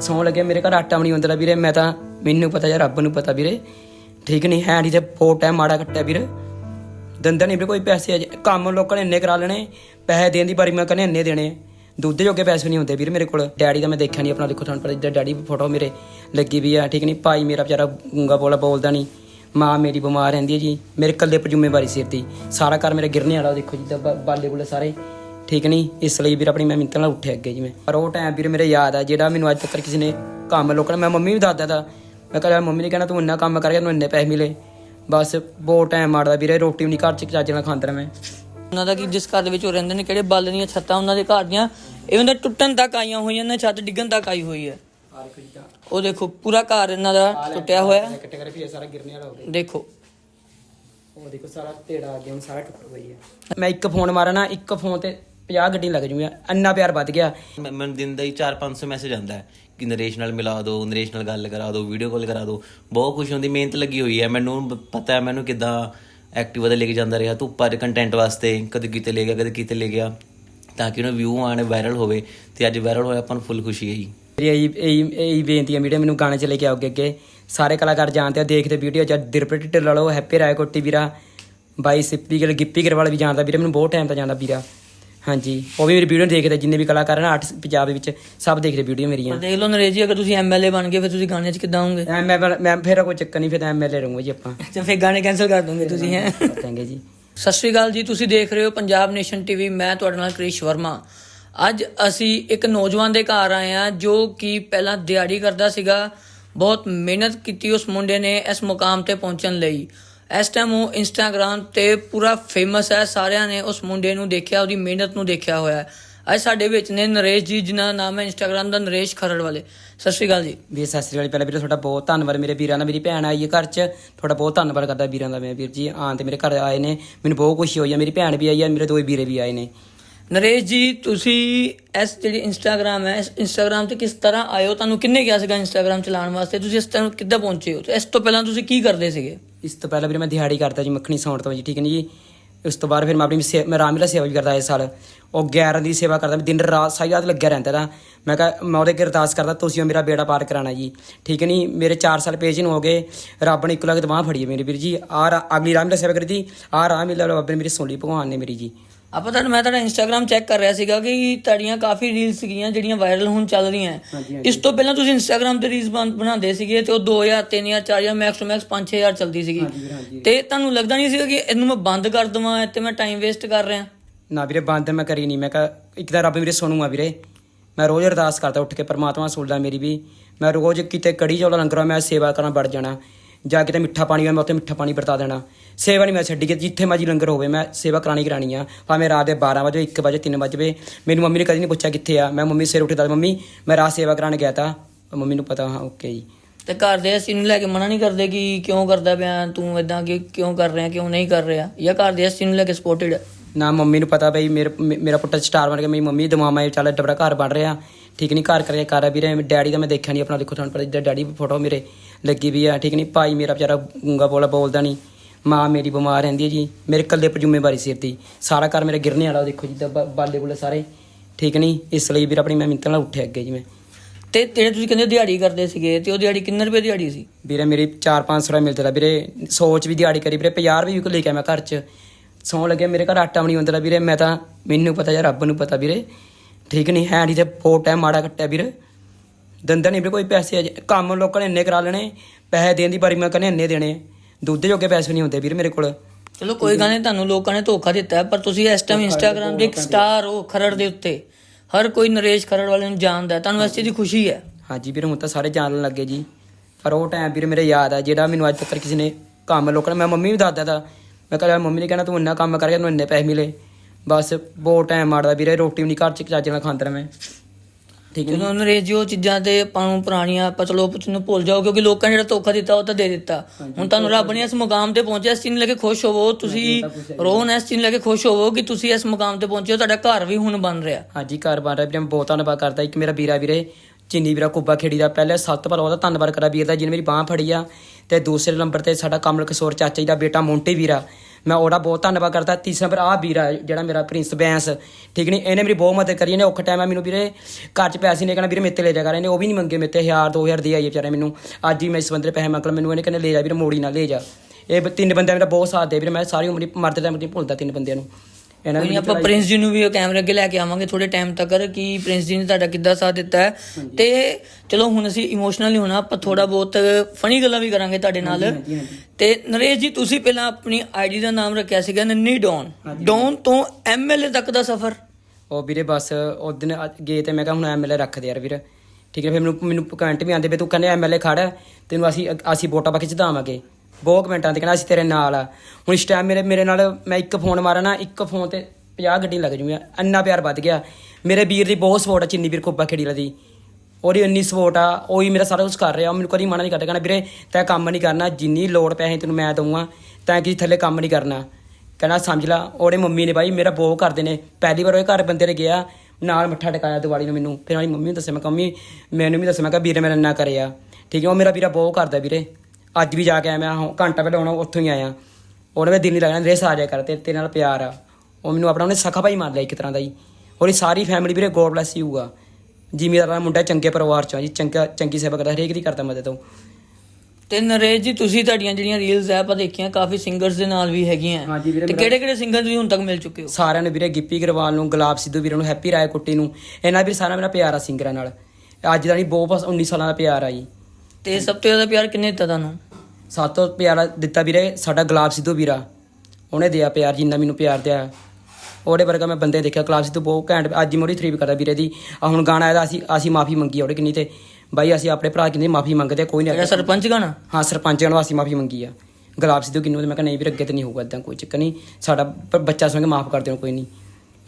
ਸੌਣ ਲੱਗਿਆ, ਮੇਰੇ ਘਰ ਆਟਾ ਵੀ ਨਹੀਂ ਹੁੰਦਾ ਵੀਰੇ। ਮੈਂ ਤਾਂ, ਮੈਨੂੰ ਪਤਾ ਯਾਰ, ਰੱਬ ਨੂੰ ਪਤਾ ਵੀਰੇ। ਠੀਕ ਨਹੀਂ, ਹੈ ਨਹੀਂ ਤੇ ਬਹੁਤ ਟਾਈਮ ਮਾੜਾ ਕੱਟਿਆ ਵੀਰੇ। ਦੰਦਾਂ ਨਹੀਂ ਵੀਰੇ ਕੋਈ ਪੈਸੇ ਕੰਮ ਲੋਕਾਂ ਨੇ ਇੰਨੇ ਕਰਾ ਲੈਣੇ। ਪੈਸੇ ਦੇਣ ਦੀ ਵਾਰੀ ਮੈਂ ਕਹਿੰਦੇ ਇੰਨੇ ਦੇਣੇ। ਦੁੱਧ ਜੋਗੇ ਪੈਸੇ ਵੀ ਨਹੀਂ ਹੁੰਦੇ ਵੀਰੇ ਮੇਰੇ ਕੋਲ। ਡੈਡੀ ਦਾ ਮੈਂ ਦੇਖਿਆ ਨਹੀਂ ਆਪਣਾ, ਦੇਖੋ ਤੁਹਾਨੂੰ ਪਤਾ ਜਿੱਦਾਂ ਡੈਡੀ ਫੋਟੋ ਮੇਰੇ ਲੱਗੀ ਵੀ ਆ, ਠੀਕ ਨਹੀਂ? ਭਾਈ ਮੇਰਾ ਵਿਚਾਰਾ ਗੂੰਗਾ ਬੋਲਾ ਬੋਲਦਾ ਨਹੀਂ। ਮਾਂ ਮੇਰੀ ਬਿਮਾਰ ਰਹਿੰਦੀ ਹੈ ਜੀ। ਮੇਰੇ ਇਕੱਲੇ ਪਰ ਜ਼ਿੰਮੇਵਾਰੀ ਸਿਰ ਦੀ। ਸਾਰਾ ਘਰ ਮੇਰਾ ਗਿਰਨੇ ਵਾਲਾ, ਦੇਖੋ ਜਿੱਦਾਂ ਬਾਲੇ ਬੁਲੇ ਸਾਰੇ। ਠੀਕ ਨਹੀਂ ਇਸ ਲਈ ਵੀਰ ਆਪਣੀ ਮੈਂ ਮਿੰਤਾਂ ਨਾਲ ਉੱਠਿਆ ਅੱਗੇ ਜਿਵੇਂ। ਪਰ ਉਹ ਟਾਈਮ ਵੀਰ ਮੇਰੇ ਯਾਦ ਆ ਜਿਹੜਾ ਮੈਨੂੰ ਅੱਜ ਤੱਕ ਕਿਸੇ ਨੇ ਕੰਮ ਲੋਕਾਂ ਮੈਂ ਮੰਮੀ ਵੀ ਦੱਸਦਾ ਤਾ। ਮੈਂ ਕਹਿੰਦਾ ਮੰਮੀ ਨੇ ਕਹਿਣਾ ਤੂੰ ਇੰਨਾ ਕੰਮ ਕਰ ਗਿਆ ਤੈਨੂੰ ਇੰਨੇ ਪੈਸੇ ਮਿਲੇ। ਬਸ ਬਹੁਤ ਟਾਈਮ ਮਾਰਦਾ ਵੀਰੇ ਰੋਟੀ ਵੀ ਨਹੀਂ ਘਰ ਚ ਚੱਜ ਨਾਲ ਖਾਂਦਾ ਮੈਂ। ਉਹਨਾਂ ਦਾ ਕਿ ਜਿਸ ਘਰ ਦੇ ਵਿੱਚ ਉਹ ਰਹਿੰਦੇ ਨੇ ਕਿਹੜੇ ਬਾਲੇ ਦੀਆਂ ਛੱਤਾਂ ਉਹਨਾਂ ਦੇ ਘਰ ਦੀਆਂ ਇਵਨ ਦਾ ਟੁੱਟਣ ਤੱਕ ਆਈਆਂ ਹੋਈਆਂ ਨੇ ਛੱਤ ਡਿੱਗਣ ਤੱਕ ਆਈ ਹੋਈ ਹੈ। ਉਹ ਦੇਖੋ ਪੂਰਾ ਘਰ ਇਹਨਾਂ ਦਾ ਟੁੱਟਿਆ ਹੋਇਆ। ਹੈ। ਇਕੱਠੇ ਕਰੇ ਫਿਰ ਸਾਰਾ ਗਿਰਨੇ ਵਾਲਾ ਹੋ ਗਿਆ। ਦੇਖੋ। ਉਹ ਦੇਖੋ ਸਾਰਾ ਤੇੜਾ ਆ ਗਿਆ ਹੁਣ ਸਾਰਾ ਟੁੱਟ ਗਈ ਹੈ ਮੈਂ ਇੱਕ ਫੋਨ ਮਾਰਾਂ ਨਾ ਇੱਕ ਫੋਨ ਤੇ 50 ਗੱਡੀ ਲੱਗ ਜੂਗੀਆਂ ਇੰਨਾ ਪਿਆਰ ਵੱਧ ਗਿਆ। ਮੈਂ- ਮੈਨੂੰ ਦਿਨ ਦਾ ਹੀ 4-500 ਮੈਸੇਜ ਆਉਂਦਾ ਹੈ ਕਿ ਨਰੇਸ਼ ਨਾਲ ਮਿਲਾ ਦਿਓ ਨਰੇਸ਼ ਨਾਲ ਗੱਲ ਕਰਾ ਦਿਓ ਵੀਡੀਓ ਕਾਲ ਕਰਾ ਦਿਓ ਬਹੁਤ ਖੁਸ਼ੀ ਹੁੰਦੀ ਮਿਹਨਤ ਲੱਗੀ ਹੋਈ ਹੈ। ਮੈਨੂੰ ਬ- ਪਤਾ ਹੈ ਮੈਨੂੰ ਕਿਦਾਂ ਐਕਟਿਵਾ ਤੇ ਲੈ ਕੇ ਜਾਂਦਾ ਰਿਹਾ ਧੁੱਪਾਂ ਦੇ ਕੰਟੈਂਟ ਵਾਸਤੇ ਕਦੇ ਕਿਤੇ ਲੈ ਗਿਆ ਕਦੇ ਕਿਤੇ ਲੈ ਗਿਆ ਤਾਂ ਕਿ ਉਹਨੂੰ ਵਿਊ ਆਣ ਵਾਇਰਲ ਹੋਵੇ ਤੇ ਅੱਜ ਵਾਇਰਲ ਹੋਇਆ ਆਪਾਂ ਨੂੰ ਫੁੱਲ ਖੁਸ਼ੀ ਹੈ ਜੀ। ਮੇਰੀ ਇਹੀ ਇਹੀ ਇਹੀ ਬੇਨਤੀ ਹੈ ਵੀਡੀਓ ਮੈਨੂੰ ਗਾਣੇ ਚ ਲੈ ਕੇ ਆਓਗੇ ਅੱਗੇ ਸਾਰੇ ਕਲਾਕਾਰ ਜਾਣਦੇ ਆ ਦੇਖਦੇ ਵੀਡੀਓ ਜਦ ਦਿਰਪ੍ਰੀਤ ਢਿੱਲੋਂ ਵਾਲੋ ਹੈਪੀ ਰਾਏ ਕੋਟੀ ਵੀਰਾ ਬਾਈ ਸਿੱਪੀ ਗਿੱਲ ਗਿੱਪੀ ਗਿਰਵਾਲ ਵੀ ਜਾਣਦਾ ਵੀਰੇ ਮੈਨੂੰ ਬਹੁਤ ਟਾਈਮ ਤੋਂ ਜਾਣਦਾ ਵੀਰਾ। ਹਾਂਜੀ ਉਹ ਵੀ ਮੇਰੀ ਵੀਡੀਓ ਦੇਖਦੇ ਜਿੰਨੇ ਵੀ ਕਲਾਕਾਰ ਹਨ ਆਰਟਿਸਟ ਪੰਜਾਬ ਦੇ ਵਿੱਚ ਸਭ ਦੇਖਦੇ ਵੀਡੀਓ ਮੇਰੀਆਂ। ਦੇਖ ਲਓ ਨਰੇਸ਼ ਜੀ ਅਗਰ ਤੁਸੀਂ ਐਮਐਲਏ ਬਣ ਗਏ ਫਿਰ ਤੁਸੀਂ ਗਾਣੇ 'ਚ ਕਿੱਦਾਂ ਆਉਂਗੇ ਮੈਂ ਮੈਂ ਫਿਰ ਕੋਈ ਚੱਕਰ ਨਹੀਂ ਫਿਰ ਐਮਐਲਏ ਰਹੂੰਗਾ ਜੀ ਆਪਾਂ। ਤੇ ਫਿਰ ਗਾਣੇ ਕੈਨਸਲ ਕਰ ਦੋਗੇ ਤੁਸੀਂ ਹੈ? ਕਰਾਂਗੇ ਜੀ। ਸਤਿ ਸ਼੍ਰੀ ਅਕਾਲ ਜੀ ਤੁਸੀਂ ਦੇਖ ਰਹੇ ਹੋ ਪੰਜਾਬ ਨੇਸ਼ਨ ਟੀਵੀ ਮੈਂ ਤੁਹਾਡੇ ਨਾਲ ਕ੍ਰਿਸ਼ ਵਰਮਾ। ਅੱਜ ਅਸੀਂ ਇੱਕ ਨੌਜਵਾਨ ਦੇ ਘਰ ਆਏ ਆ ਜੋ ਕਿ ਪਹਿਲਾਂ ਦਿਹਾੜੀ ਕਰਦਾ ਸੀਗਾ ਬਹੁਤ ਮਿਹਨਤ ਕੀਤੀ ਉਸ ਮੁੰਡੇ ਨੇ ਇਸ ਮੁਕਾਮ ਤੇ ਪਹੁੰਚਣ ਲਈ। ਇਸ ਟਾਈਮ ਉਹ ਇੰਸਟਾਗ੍ਰam ਤੇ ਪੂਰਾ ਫੇਮਸ ਹੈ ਸਾਰਿਆਂ ਨੇ ਉਸ ਮੁੰਡੇ ਨੂੰ ਦੇਖਿਆ ਉਹਦੀ ਮਿਹਨਤ ਨੂੰ ਦੇਖਿਆ ਹੋਇਆ ਹੈ। ਅੱਜ ਸਾਡੇ ਵਿੱਚ ਨੇ ਨਰੇਸ਼ ਜੀ ਜਿਨ੍ਹਾਂ ਦਾ ਨਾਮ ਹੈ ਇੰਸਟਾਗ੍ਰam ਦਾ ਨਰੇਸ਼ ਖਰੜ ਵਾਲੇ। ਸਤਿ ਸ਼੍ਰੀ ਅਕਾਲ ਜੀ। ਵੀਰ ਸਤਿ ਸ੍ਰੀ ਅਕਾਲ ਪਹਿਲਾਂ ਵੀਰੇ ਤੁਹਾਡਾ ਬਹੁਤ ਧੰਨਵਾਦ। ਮੇਰੇ ਵੀਰਾਂ ਦਾ ਮੇਰੀ ਭੈਣ ਆਈ ਹੈ ਘਰ 'ਚ। ਤੁਹਾਡਾ ਬਹੁਤ ਧੰਨਵਾਦ ਕਰਦਾ ਵੀਰਾਂ ਦਾ ਮੈਂ ਵੀਰ ਜੀ। ਆਣ ਤੇ ਮੇਰੇ ਘਰ ਆਏ ਨੇ। ਮੈਨੂੰ ਬਹੁਤ ਖੁਸ਼ੀ ਹੋਈ ਹੈ। ਮੇਰੀ ਭੈਣ ਵੀ ਆਈ ਹੈ ਮੇਰੇ ਦੋ ਵੀਰੇ ਵੀ ਆਏ ਨੇ। ਨਰੇਸ਼ ਜੀ ਤੁਸੀਂ ਇਸ ਜਿਹੜੀ ਇੰਸਟਾਗ੍ਰam ਹੈ ਇਸ ਇੰਸਟਾਗ੍ਰam ਤੇ ਕਿਸ ਤਰ੍ਹਾਂ ਆਏ ਹੋ? ਤੁਹਾਨੂੰ ਕਿੰਨੇ ਕਿਹਾ ਸੀਗਾ ਇੰਸਟਾਗ੍ਰam ਚਲਾਉਣ ਵਾਸਤੇ? ਤੁਸੀਂ ਇਸ ਟਾਈਮ ਕਿੱਦਾਂ ਪਹੁੰਚੇ ਹੋ? ਤੇ ਇਸ ਤੋਂ ਪਹਿਲਾਂ ਤੁਸੀਂ ਕੀ ਕਰਦੇ ਸੀਗੇ? ਇਸ ਤੋਂ ਪਹਿਲਾਂ ਵੀਰੇ ਮੈਂ ਦਿਹਾੜੀ ਕਰਦਾ ਜੀ, ਮੱਖਣੀ ਸੌਣ ਤੋਂ ਜੀ, ਠੀਕ ਨਹੀਂ ਜੀ? ਉਸ ਤੋਂ ਬਾਅਦ ਫਿਰ ਮੈਂ ਆਪਣੀ ਸੇ- ਮੈਂ ਰਾਮਲੀਲਾ ਸੇਵਾ ਵੀ ਕਰਦਾ ਇਸ ਸਾਲ। ਉਹ 11 ਦੀ ਸੇਵਾ ਕਰਦਾ, ਮੈਂ ਦਿਨ ਰਾਤ ਸਾਰੀ ਰਾਤ ਲੱਗਿਆ ਰਹਿੰਦਾ ਤਾਂ। ਮੈਂ ਕਿਹਾ, ਮੈਂ ਉਹਦੇ ਅੱਗੇ ਅਰਦਾਸ ਕਰਦਾ, ਤੁਸੀਂ ਉਹ ਮੇਰਾ ਬੇੜਾ ਪਾਰ ਕਰਾਣਾ ਜੀ। ਠੀਕ ਨਹੀਂ ਮੇਰੇ 4 ਸਾਲ ਪੇਜ ਨੂੰ ਹੋ ਗਏ, ਰੱਬ ਨੇ ਇੱਕ ਲਗਤ ਬਾਹ ਫੜੀ ਹੈ ਮੇਰੀ ਵੀਰ ਜੀ। ਆ ਅਗਲੀ ਰਾਮਲੀਲਾ ਸੇਵਾ ਕਰੀ ਤੀ ਆ ਰਾਮਲੀਲਾ ਰੱਬ ਨੇ ਮੇਰੀ ਸੁਣ ਲਈ, ਭਗਵਾਨ ਨੇ ਮੇਰੀ ਜੀ। ਆਪਾਂ ਤੁਹਾਨੂੰ ਮੈਂ ਤੁਹਾਡਾ ਇੰਸਟਾਗ੍ਰam ਚੈੱਕ ਕਰ ਰਿਹਾ ਸੀਗਾ ਕਿ ਤੁਹਾਡੀਆਂ ਕਾਫੀ ਰੀਲਸ ਸੀਗੀਆਂ ਜਿਹੜੀਆਂ ਵਾਇਰਲ ਹੁਣ ਚੱਲ ਰਹੀਆਂ ਇਸ ਤੋਂ ਪਹਿਲਾਂ ਤੁਸੀਂ ਇੰਸਟਾਗ੍ਰam ਤੇ ਰੀਲਸ ਬਣਾਉਂਦੇ ਸੀਗੇ ਤੇ ਉਹ 2000 3000 4000 ਮੈਕਸ ਟੂ ਮੈਕਸ 5 6000 ਚੱਲਦੀ ਸੀਗੀ। ਵੀਰ। ਤੇ ਤੁਹਾਨੂੰ ਲੱਗਦਾ ਨਹੀਂ ਸੀਗਾ ਕਿ ਇਹਨੂੰ ਮੈਂ ਬੰਦ ਕਰ ਦਵਾਂ ਤੇ ਮੈਂ ਟਾਈਮ ਵੇਸਟ ਕਰ ਰਿਹਾ? ਨਾ ਵੀਰੇ ਬੰਦ ਮੈਂ ਕਰੀ ਨਹੀਂ। ਮੈਂ ਕਿਹਾ ਇੱਕ ਤਾਂ ਰੱਬ ਮੇਰੇ ਸੁਣੂਗਾ ਵੀਰੇ। ਮੈਂ ਰੋਜ਼ ਅਰਦਾਸ ਕਰਦਾ ਉੱਠ ਕੇ ਪਰਮਾਤਮਾ ਸੁਣਦਾ ਮੇਰੀ ਵੀ। ਮੈਂ ਰੋਜ਼ ਕਿਤੇ ਕੜੀ ਚੌਲ ਲੰਗਰਾਂ ਮੈਂ ਸੇਵਾ ਕਰਨ ਵੜ ਜਾਣਾ। ਜਾ ਕਿਤੇ ਮਿੱਠਾ ਪਾਣੀ ਮੈਂ ਉੱਥੇ ਮਿੱਠਾ ਪਾਣੀ ਵਰਤਾ ਦੇਣਾ। ਸੇਵਾ ਨਹੀਂ ਮੈਂ ਛੱਡੀ ਕਿ ਜਿੱਥੇ ਮਰਜ਼ੀ ਲੰਗਰ ਹੋਵੇ ਮੈਂ ਸੇਵਾ ਕਰਾਣੀ ਕਰਾਣੀ ਆ। ਭਾਵੇਂ ਰਾਤ ਦੇ 12 ਵਜੇ 1 ਵਜੇ 3 ਵਜੇ ਮੇਰੀ ਮੰਮੀ ਨੇ ਕਦੀ ਨਹੀਂ ਪੁੱਛਿਆ ਕਿੱਥੇ ਆ। ਮੈਂ ਮੰਮੀ ਸਿਰ ਉੱਠਦਾ ਮੰਮੀ ਮੈਂ ਰਾਤ ਸੇਵਾ ਕਰਾਣ ਗਿਆ ਤਾਂ। ਮੰਮੀ ਨੂੰ ਪਤਾ ਹਾਂ ਓਕੇ ਜੀ। ਤੇ ਘਰ ਦੇ ਚੀਜ਼ ਨੂੰ ਲੈ ਕੇ ਮਨਾ ਨਹੀਂ ਕਰਦੇ ਕਿ ਕਿਉਂ ਕਰਦਾ ਪਿਆ ਤੂੰ ਇਦਾਂ ਕਿ ਕਿਉਂ ਕਰ ਰਿਹਾ ਕਿਉਂ ਨਹੀਂ ਕਰ ਰਿਹਾ? ਜਾਂ ਘਰ ਦੇ ਚੀਜ਼ ਨੂੰ ਲੈ ਕੇ ਸਪੋਰਟਡ ਨਾ ਮੰਮੀ ਨੂੰ ਪਤਾ ਬਈ ਮੇਰੇ ਮੇ- ਮੇਰਾ ਪੁੱਤ ਸਟਾਰ ਬਣ ਗਿਆ ਮੇਰੀ ਮੰਮੀ ਦਮਾਮਾ ਚੱਲ ਡਬਰਾ ਘਰ ਬਣ ਰਿਹਾ। ਠੀਕ ਨਹੀਂ ਘਰ ਕਰਕੇ ਕਰ ਵੀਰੇ ਡੈਡੀ ਦਾ ਮੈਂ ਦੇਖਿਆ ਨਹੀਂ ਆਪਣਾ ਦੇਖੋ ਤੁਹਾਨੂੰ ਪਤਾ ਜਿੱਦਾਂ ਡੈਡੀ ਫੋਟੋ ਮੇਰੇ ਲੱਗੀ ਵੀ ਆ ਠੀਕ ਨਹੀਂ ਭਾਈ ਮੇਰਾ ਵਿਚਾਰਾ ਗੂੰਗਾ ਬੋਲਾ ਬੋਲਦਾ ਨਹੀਂ ਮਾਂ ਮੇਰੀ ਬਿਮਾਰ ਰਹਿੰਦੀ ਹੈ ਜੀ। ਮੇਰੇ ਇਕੱਲੇ ਪਰ ਜ਼ਿੰਮੇਵਾਰੀ ਸਿਰ ਦੀ ਸਾਰਾ ਘਰ ਮੇਰਾ ਗਿਰਨੇ ਵਾਲਾ ਦੇਖੋ ਬ- ਬਾਲੇ ਬੁਲੇ ਸਾਰੇ। ਠੀਕ ਨਹੀਂ ਇਸ ਲਈ ਵੀਰ ਆਪਣੀ ਮੈਂ ਮਿੰਤਾਂ ਨਾਲ ਉੱਠਿਆ ਅੱਗੇ ਜਿਵੇਂ ਤੇ ਜਿਹੜੇ ਤੁਸੀਂ ਕਹਿੰਦੇ ਦਿਹਾੜੀ ਕਰਦੇ ਸੀਗੇ? ਤੇ ਉਹ ਦਿਹਾੜੀ ਕਿੰਨੇ ਰੁਪਏ ਦਿਹਾੜੀ ਸੀ? ਵੀਰੇ ਮੇਰੀ 4-500 ਰੁਪਏ ਮਿਲਦਾ ਤਾ ਵੀਰੇ ਸੋਚ ਵੀ ਦਿਹਾੜੀ ਕਰੀ। ਵੀਰੇ 50 ਰੁਪਏ ਵੀ ਲੈ ਕੇ ਮੈਂ ਘਰ 'ਚ। ਸੌਣ ਲੱਗਿਆ ਮੇਰੇ ਘਰ ਆਟਾ ਵੀ ਨਹੀਂ ਹੁੰਦਾ ਤਾ ਵੀਰੇ। ਮੈਂ ਤਾਂ ਮੈਨੂੰ ਪਤਾ ਯਾਰ ਰੱਬ ਨੂੰ ਪਤਾ ਵੀਰੇ। ਠੀਕ ਨਹੀਂ ਹੈ ਨਹੀਂ ਤੇ ਬਹੁਤ ਟਾਈਮ ਮਾੜਾ ਕੱਟਿਆ ਵੀਰੇ। ਦੰਦਾਂ ਨਹੀਂ ਵੀਰੇ ਕੋਈ ਪੈਸੇ ਕੰਮ ਲੋਕਾਂ ਨੇ ਇੰਨੇ ਕਰਾ ਲੈਣੇ। ਪੈਸੇ ਦੇਣ ਦੀ ਵਾਰੀ ਮੈਂ ਕਹਿੰਦੇ ਇੰਨੇ ਦੇਣੇ। ਦੁੱਧ ਜੋਗੇ ਪੈਸੇ ਨਹੀਂ ਹੁੰਦੇ ਵੀਰੇ ਮੇਰੇ ਕੋਲ। ਚਲੋ ਕੋਈ ਗੱਲ ਨਹੀਂ ਤੁਹਾਨੂੰ ਲੋਕਾਂ ਨੇ ਧੋਖਾ ਦਿੱਤਾ ਹੈ ਪਰ ਤੁਸੀਂ ਇਸ ਟਾਈਮ ਇੰਸਟਾਗ੍ਰam ਦੇ ਇੱਕ ਸਟਾਰ ਹੋ ਖਰੜ ਦੇ ਉੱਤੇ। ਹਰ ਕੋਈ ਨਰੇਸ਼ ਖਰੜ ਵਾਲੇ ਨੂੰ ਜਾਣਦਾ ਹੈ ਤੁਹਾਨੂੰ ਇਸ ਚੀਜ਼ ਦੀ ਖੁਸ਼ੀ ਹੈ। ਹਾਂਜੀ ਵੀਰੇ ਹੁਣ ਤਾਂ ਸਾਰੇ ਜਾਣਨ ਲੱਗੇ ਜੀ। ਪਰ ਉਹ ਟਾਈਮ ਵੀਰੇ ਮੇਰੇ ਯਾਦ ਆ ਜਿਹੜਾ ਮੈਨੂੰ ਅੱਜ ਤੱਕ ਕਿਸੇ ਨੇ ਕੰਮ ਲੋਕਾਂ ਮੈਂ ਮੰਮੀ ਵੀ ਦੱਸਦਾ ਤਾ। ਮੈਂ ਕਹਿੰਦਾ ਮੰਮੀ ਨੇ ਕਹਿਣਾ ਤੂੰ ਇੰਨਾ ਕੰਮ ਕਰ ਗਿਆ ਤੈਨੂੰ ਇੰਨੇ ਪੈਸੇ ਮਿਲੇ। ਬਸ ਬਹੁਤ ਟਾਈਮ ਮਾਰਦਾ ਵੀਰੇ ਰੋਟੀ ਵੀ ਨਹੀਂ ਘਰ ਚ ਚੱਜ ਨਾਲ ਖਾਂਦਾ ਮੈਂ। ਠੀਕ ਹੈ ਜਦੋਂ ਨਰੇਸ਼ ਜੀ ਉਹ ਚੀਜ਼ਾਂ ਤੇ ਆਪਾਂ ਨੂੰ ਪੁਰਾਣੀਆਂ ਆਪਾਂ ਚਲੋ ਨੂੰ ਭੁੱਲ ਜਾਓ ਕਿਉਂਕਿ ਲੋਕਾਂ ਨੇ ਜਿਹੜਾ ਧੋਖਾ ਦਿੱਤਾ ਉਹ ਤਾਂ ਦੇ ਦਿੱਤਾ। ਹੁਣ ਤੁਹਾਨੂੰ ਰੱਬ ਨੇ ਇਸ ਮੁਕਾਮ ਤੇ ਪਹੁੰਚਿਆ ਇਸ ਚੀਜ਼ ਨੂੰ ਲੈ ਕੇ ਖੁਸ਼ ਹੋਵੋ ਤੁਸੀਂ ਰੋਣ ਇਸ ਚੀਜ਼ ਨੂੰ ਲੈ ਕੇ ਖੁਸ਼ ਹੋਵੋ ਕਿ ਤੁਸੀਂ ਇਸ ਮੁਕਾਮ ਤੇ ਪਹੁੰਚੇ ਹੋ ਤੁਹਾਡਾ ਘਰ ਵੀ ਹੁਣ ਬਣ ਰਿਹਾ। ਹਾਂਜੀ ਘਰ ਬਣ ਰਿਹਾ। ਵੀਰੇ ਮੈਂ ਬਹੁਤ ਧੰਨਵਾਦ ਕਰਦਾ ਇੱਕ ਮੇਰਾ ਵੀਰਾ ਵੀਰੇ ਚੀਨੀ ਵੀਰਾ ਕੁੱਬਾ ਖੇੜੀ ਦਾ। ਪਹਿਲੇ ਸਭ ਤੋਂ ਪਹਿਲਾਂ ਉਹਦਾ ਧੰਨਵਾਦ ਕਰਾਂ ਵੀਰ ਦਾ ਜਿਹਨੇ ਮੇਰੀ ਬਾਹ ਫੜੀ ਆ। ਤੇ ਦੂਸਰੇ ਨੰਬਰ ਤੇ ਸਾਡਾ ਕਮਲ ਕਿਸ਼ੋਰ ਚਾਚਾ ਜੀ ਦਾ ਬੇਟਾ ਮੋਂਟੀ ਵੀਰਾ। ਮੈਂ ਉਹਦਾ ਬਹੁਤ ਧੰਨਵਾਦ ਕਰਦਾ, ਤੀਸਰਾ ਨੰਬਰ ਆ ਵੀਰ ਆ ਜਿਹੜਾ ਮੇਰਾ ਪ੍ਰਿੰਸ ਬੈਂਸ। ਠੀਕ ਨਹੀਂ ਇਹਨੇ ਮੇਰੀ ਬਹੁਤ ਮਦਦ ਕਰੀ ਨੇ ਔਖਾ ਟਾਈਮ ਆ ਮੈਨੂੰ ਵੀਰੇ, ਘਰ 'ਚ ਪੈਸੇ ਨਹੀਂ ਕਹਿਣਾ ਵੀਰੇ ਮੇਰੇ ਲੈ ਜਾ ਕਰ, ਇਹਨੇ ਉਹ ਵੀ ਨਹੀਂ ਮੰਗੇ ਮੇਰੇ ਤੇ 1000 2000 ਦੇ ਆਈ ਵਿਚਾਰੇ ਮੈਨੂੰ। ਅੱਜ ਹੀ ਮੈਂ ਇਸ ਬੰਦੇ ਦੇ ਪੈਸੇ ਮੰਗ ਲ ਮੈਨੂੰ ਇਹਨੇ ਕਹਿੰਦੇ ਲੈ ਜਾ ਵੀਰੇ, ਮੋੜੀ ਨਾ ਲੈ ਜਾ। ਇਹ ਤਿੰਨ ਬੰਦਿਆਂ ਮੇਰਾ ਬਹੁਤ ਸਾਥ ਦੇ, ਵੀਰੇ ਮੈਂ ਸਾਰੀ ਉਮਰ ਮਰਦੇ ਟਾਈਮ ਨਹੀਂ ਭੁੱਲਦਾ ਤਿੰਨ ਬੰਦਿਆਂ ਨੂੰ। ਇਹਨਾਂ ਕੋਈ ਨੇ ਨਹੀਂ ਆਪਾਂ ਪ੍ਰਿੰਸ ਜੀ ਨੂੰ ਵੀ ਉਹ ਕੈਮਰੇ ਅੱਗੇ ਲੈ ਕੇ ਆਵਾਂਗੇ ਥੋੜੇ ਟਾਈਮ ਤੱਕ ਕਿ ਪ੍ਰਿੰਸ ਜੀ ਨੇ ਤੁਹਾਡਾ ਕਿੱਦਾਂ ਸਾਥ ਦਿੱਤਾ ਹੈ। ਤੇ ਚਲੋ ਹੁਣ ਅਸੀਂ ਇਮੋਸ਼ਨਲੀ ਹੋਣਾ ਆਪਾਂ ਥੋੜਾ ਬਹੁਤ ਫਨੀ ਗੱਲਾਂ ਵੀ ਕਰਾਂਗੇ ਤੁਹਾਡੇ ਨਾਲ। ਤੇ ਨਰੇਸ਼ ਜੀ ਤੁਸੀਂ ਪਹਿਲਾਂ ਆਪਣੀ ਆਈਡੀ ਦਾ ਨਾਮ ਰੱਖਿਆ ਸੀਗਾ ਨੰਨੀ ਡੌਨ। ਡੌਨ ਤੋਂ ਐਮਐਲਏ ਤੱਕ ਦਾ ਸਫ਼ਰ? ਉਹ ਵੀਰੇ ਬਸ ਉਹ ਦਿਨ ਗਏ ਤੇ ਮੈਂ ਕਿਹਾ ਹੁਣ ਐਮਐਲਏ ਰੱਖ ਦੇ ਯਾਰ ਵੀਰ। ਠੀਕ ਹੈ ਫਿਰ ਮੈਨੂੰ ਮੈਨੂੰ ਕਮੈਂਟ ਵੀ ਆਉਂਦੇ ਵੀ ਤੂੰ ਕਹਿੰਦੇ ਐਮਐਲਏ ਖੜ ਤੈਨੂੰ ਅਸੀਂ ਅਸੀਂ ਵੋਟਾਂ ਪਾ ਕੇ ਜਿਤਾਵਾਂਗੇ। ਬਹੁਤ ਕਮੈਂਟ ਆਉਂਦੇ ਕਹਿੰਦਾ, ਅਸੀਂ ਤੇਰੇ ਨਾਲ ਆ। ਹੁਣ ਇਸ ਟਾਈਮ ਮੇਰੇ ਮੇਰੇ ਨਾਲ ਮੈਂ ਇੱਕ ਫੋਨ ਮਾਰਾਂ ਨਾ, ਇੱਕ ਫੋਨ ਤੇ 50 ਗੱਡੀਆਂ ਲੱਗ ਜੂਗੀਆਂ। ਇੰਨਾ ਪਿਆਰ ਵੱਧ ਗਿਆ। ਮੇਰੇ ਵੀਰ ਦੀ ਬਹੁਤ ਸਪੋਰਟ ਆ, ਚਿੰਨੀ ਵੀਰ ਕੋਬਾ ਖੇੜੀ ਵਾਲਾ। ਦੀ ਉਹਦੀ ਇੰਨੀ ਸਪੋਰਟ ਆ, ਉਹੀ ਮੇਰਾ ਸਾਰਾ ਕੁਝ ਕਰ ਰਿਹਾ। ਉਹ ਮੈਨੂੰ ਕਦੀ ਮਨਾ ਨਹੀਂ ਕਰਦਾ, ਕਹਿੰਦਾ, ਵੀਰੇ, ਤੈਂ ਕੰਮ ਨਹੀਂ ਕਰਨਾ, ਜਿੰਨੀ ਲੋੜ ਪੈਸੇ ਤੈਨੂੰ ਮੈਂ ਦਊਂਗਾ, ਤੈਂ ਕਿਸੇ ਥੱਲੇ ਕੰਮ ਨਹੀਂ ਕਰਨਾ। ਕਹਿੰਦਾ, ਸਮਝ ਲਾ, ਉਹਦੇ ਮੰਮੀ ਨੇ ਬਾਈ, ਮੇਰਾ ਬਹੁਤ ਕਰਦੇ ਨੇ। ਪਹਿਲੀ ਵਾਰ ਉਹ ਘਰ ਬੰਦੇ ਨੇ ਗਿਆ, ਨਾਲ ਮੱਠਾ ਟਕਾਇਆ ਦਿਵਾਲੀ ਨੂੰ ਮੈਨੂੰ। ਫਿਰ ਵਾਲੀ ਮੰਮੀ ਨੂੰ ਦੱਸਿਆ, ਮੈਂ ਕਿਹਾ, ਮੰਮੀ, ਮੈਨੂੰ ਵੀ ਦੱਸਿਆ, ਮੈਂ ਕਿਹਾ, ਵੀਰੇ, ਮੇਰਾ ਇੰਨਾ ਕਰਿਆ। ਠੀਕ ਹੈ, ਉਹ ਮੇਰਾ ਵੀਰਾ ਬਹੁਤ ਕਰਦਾ, ਵੀਰੇ। ਅੱਜ ਵੀ ਜਾ ਕੇ ਆਇਆ ਮੈਂ ਹੁਣ ਘੰਟਾ ਪਹਿਲਾਂ ਆਉਣਾ ਉੱਥੋਂ ਹੀ ਆਇਆ। ਉਹਨੇ ਮੈਂ ਦਿਲ ਨਹੀਂ ਲੱਗਣਾ ਰੇਸ ਆ ਜਾਇਆ ਕਰ ਤੇ ਤੇਰੇ ਨਾਲ ਪਿਆਰ ਆ। ਉਹ ਮੈਨੂੰ ਆਪਣਾ ਉਹਨੇ ਸਖਾ ਭਾਈ ਮੰਨ ਲਿਆ ਇੱਕ ਤਰ੍ਹਾਂ ਦਾ ਜੀ। ਉਹਦੀ ਸਾਰੀ ਫੈਮਿਲੀ ਵੀਰੇ ਗੋਡ ਬlesਸ ਯੂ ਆ। ਜ਼ਿਮੀਦਾਰ ਦਾ ਮੁੰਡਾ ਚੰਗੇ ਪਰਿਵਾਰ ਚੋਂ ਜੀ ਚੰਗਾ ਚੰਗੀ ਸੇਵਾ ਕਰਦਾ ਹਰੇਕ ਦੀ ਕਰਦਾ ਮਦਦ ਉਹ ਤੇ ਨਰੇਸ਼ ਜੀ ਤੁਸੀਂ ਤੁਹਾਡੀਆਂ ਜਿਹੜੀਆਂ ਰੀਲਸ ਆ ਆਪਾਂ ਦੇਖੀਆਂ ਕਾਫੀ ਸਿੰਗਰਸ ਦੇ ਨਾਲ ਵੀ ਹੈਗੀਆਂ। ਹਾਂਜੀ ਵੀਰੇ, ਤੇ ਮੇਰਾ- ਕਿਹੜੇ ਕਿਹੜੇ ਸਿੰਗਰ ਤੁਸੀਂ ਹੁਣ ਤੱਕ ਮਿਲ ਚੁੱਕੇ ਹੋ? ਸਾਰਿਆਂ ਨੂੰ ਵੀਰੇ ਗਿੱਪੀ ਗਰੇਵਾਲ ਨੂੰ ਗੁਲਾਬ ਸਿੱਧੂ ਵੀਰੇ ਨੂੰ ਹੈਪੀ ਰਾਏ ਕੁੱਟੀ ਨੂੰ। ਇਹਨਾਂ ਵੀ ਸਾਰਾ ਮੇਰਾ ਪਿਆਰ ਆ ਸਿੰਗਰਾਂ ਨਾਲ। ਅੱਜ ਦਾ ਨਹੀਂ ਬਹੁਤ ਬਸ 19 ਸਾਲਾਂ ਦਾ ਪਿਆਰ ਆ ਜੀ। ਤੇ ਸਭ ਤੋਂ ਜ਼ਿਆਦਾ ਪਿਆਰ ਕਿੰਨੇ ਦਿੱਤਾ ਤੁਹਾਨੂੰ? ਸਭ ਤੋਂ ਪਿਆਰਾ ਦਿੱਤਾ ਵੀਰੇ ਸਾਡਾ ਗੁਲਾਬ ਸਿੱਧੂ ਵੀਰਾ। ਉਹਨੇ ਦਿਆ ਪਿਆਰ ਜਿੰਨਾ ਮੈਨੂੰ ਪਿਆਰ ਦਿਆ। ਉਹਦੇ ਵਰਗਾ ਮੈਂ ਬੰਦੇ ਦੇਖਿਆ ਗੁਲਾਬ ਸਿੱਧੂ ਬਹੁਤ ਘੈਂਟ ਅੱਜ ਹੀ ਮੋੜੀ ਥਰੀਪ ਕਰਦਾ ਵੀਰੇ ਦੀ। ਆ ਹੁਣ ਗਾਣਾ ਇਹਦਾ ਅਸੀਂ ਅਸੀਂ ਮਾਫੀ ਮੰਗੀ ਉਹਦੇ ਕਿੰਨੀ ਤੇ। ਬਾਈ ਅਸੀਂ ਆਪਣੇ ਭਰਾ ਕਿੰਨੀ ਮਾਫੀ ਮੰਗਦੇ ਆ, ਕੋਈ ਨਹੀਂ ਸਰਪੰਚ ਗਾਣਾ? ਹਾਂ ਸਰਪੰਚਾਂ ਨੂੰ ਅਸੀਂ ਮਾਫੀ ਮੰਗੀ ਆ। ਗੁਲਾਬ ਸਿੱਧੂ ਕਿੰਨੂ ਤੇ ਮੈਂ ਕਿਹਾ ਨਹੀਂ ਵੀਰ ਅੱਗੇ ਤੇ ਨਹੀਂ ਹੋਊਗਾ ਇਦਾਂ ਕੋਈ ਚੱਕਰ ਨਹੀਂ। ਸਾਡਾ ਬੱਚਾ ਸੰਗ ਮਾਫ ਕਰ ਦਿਓ ਕੋਈ ਨਹੀਂ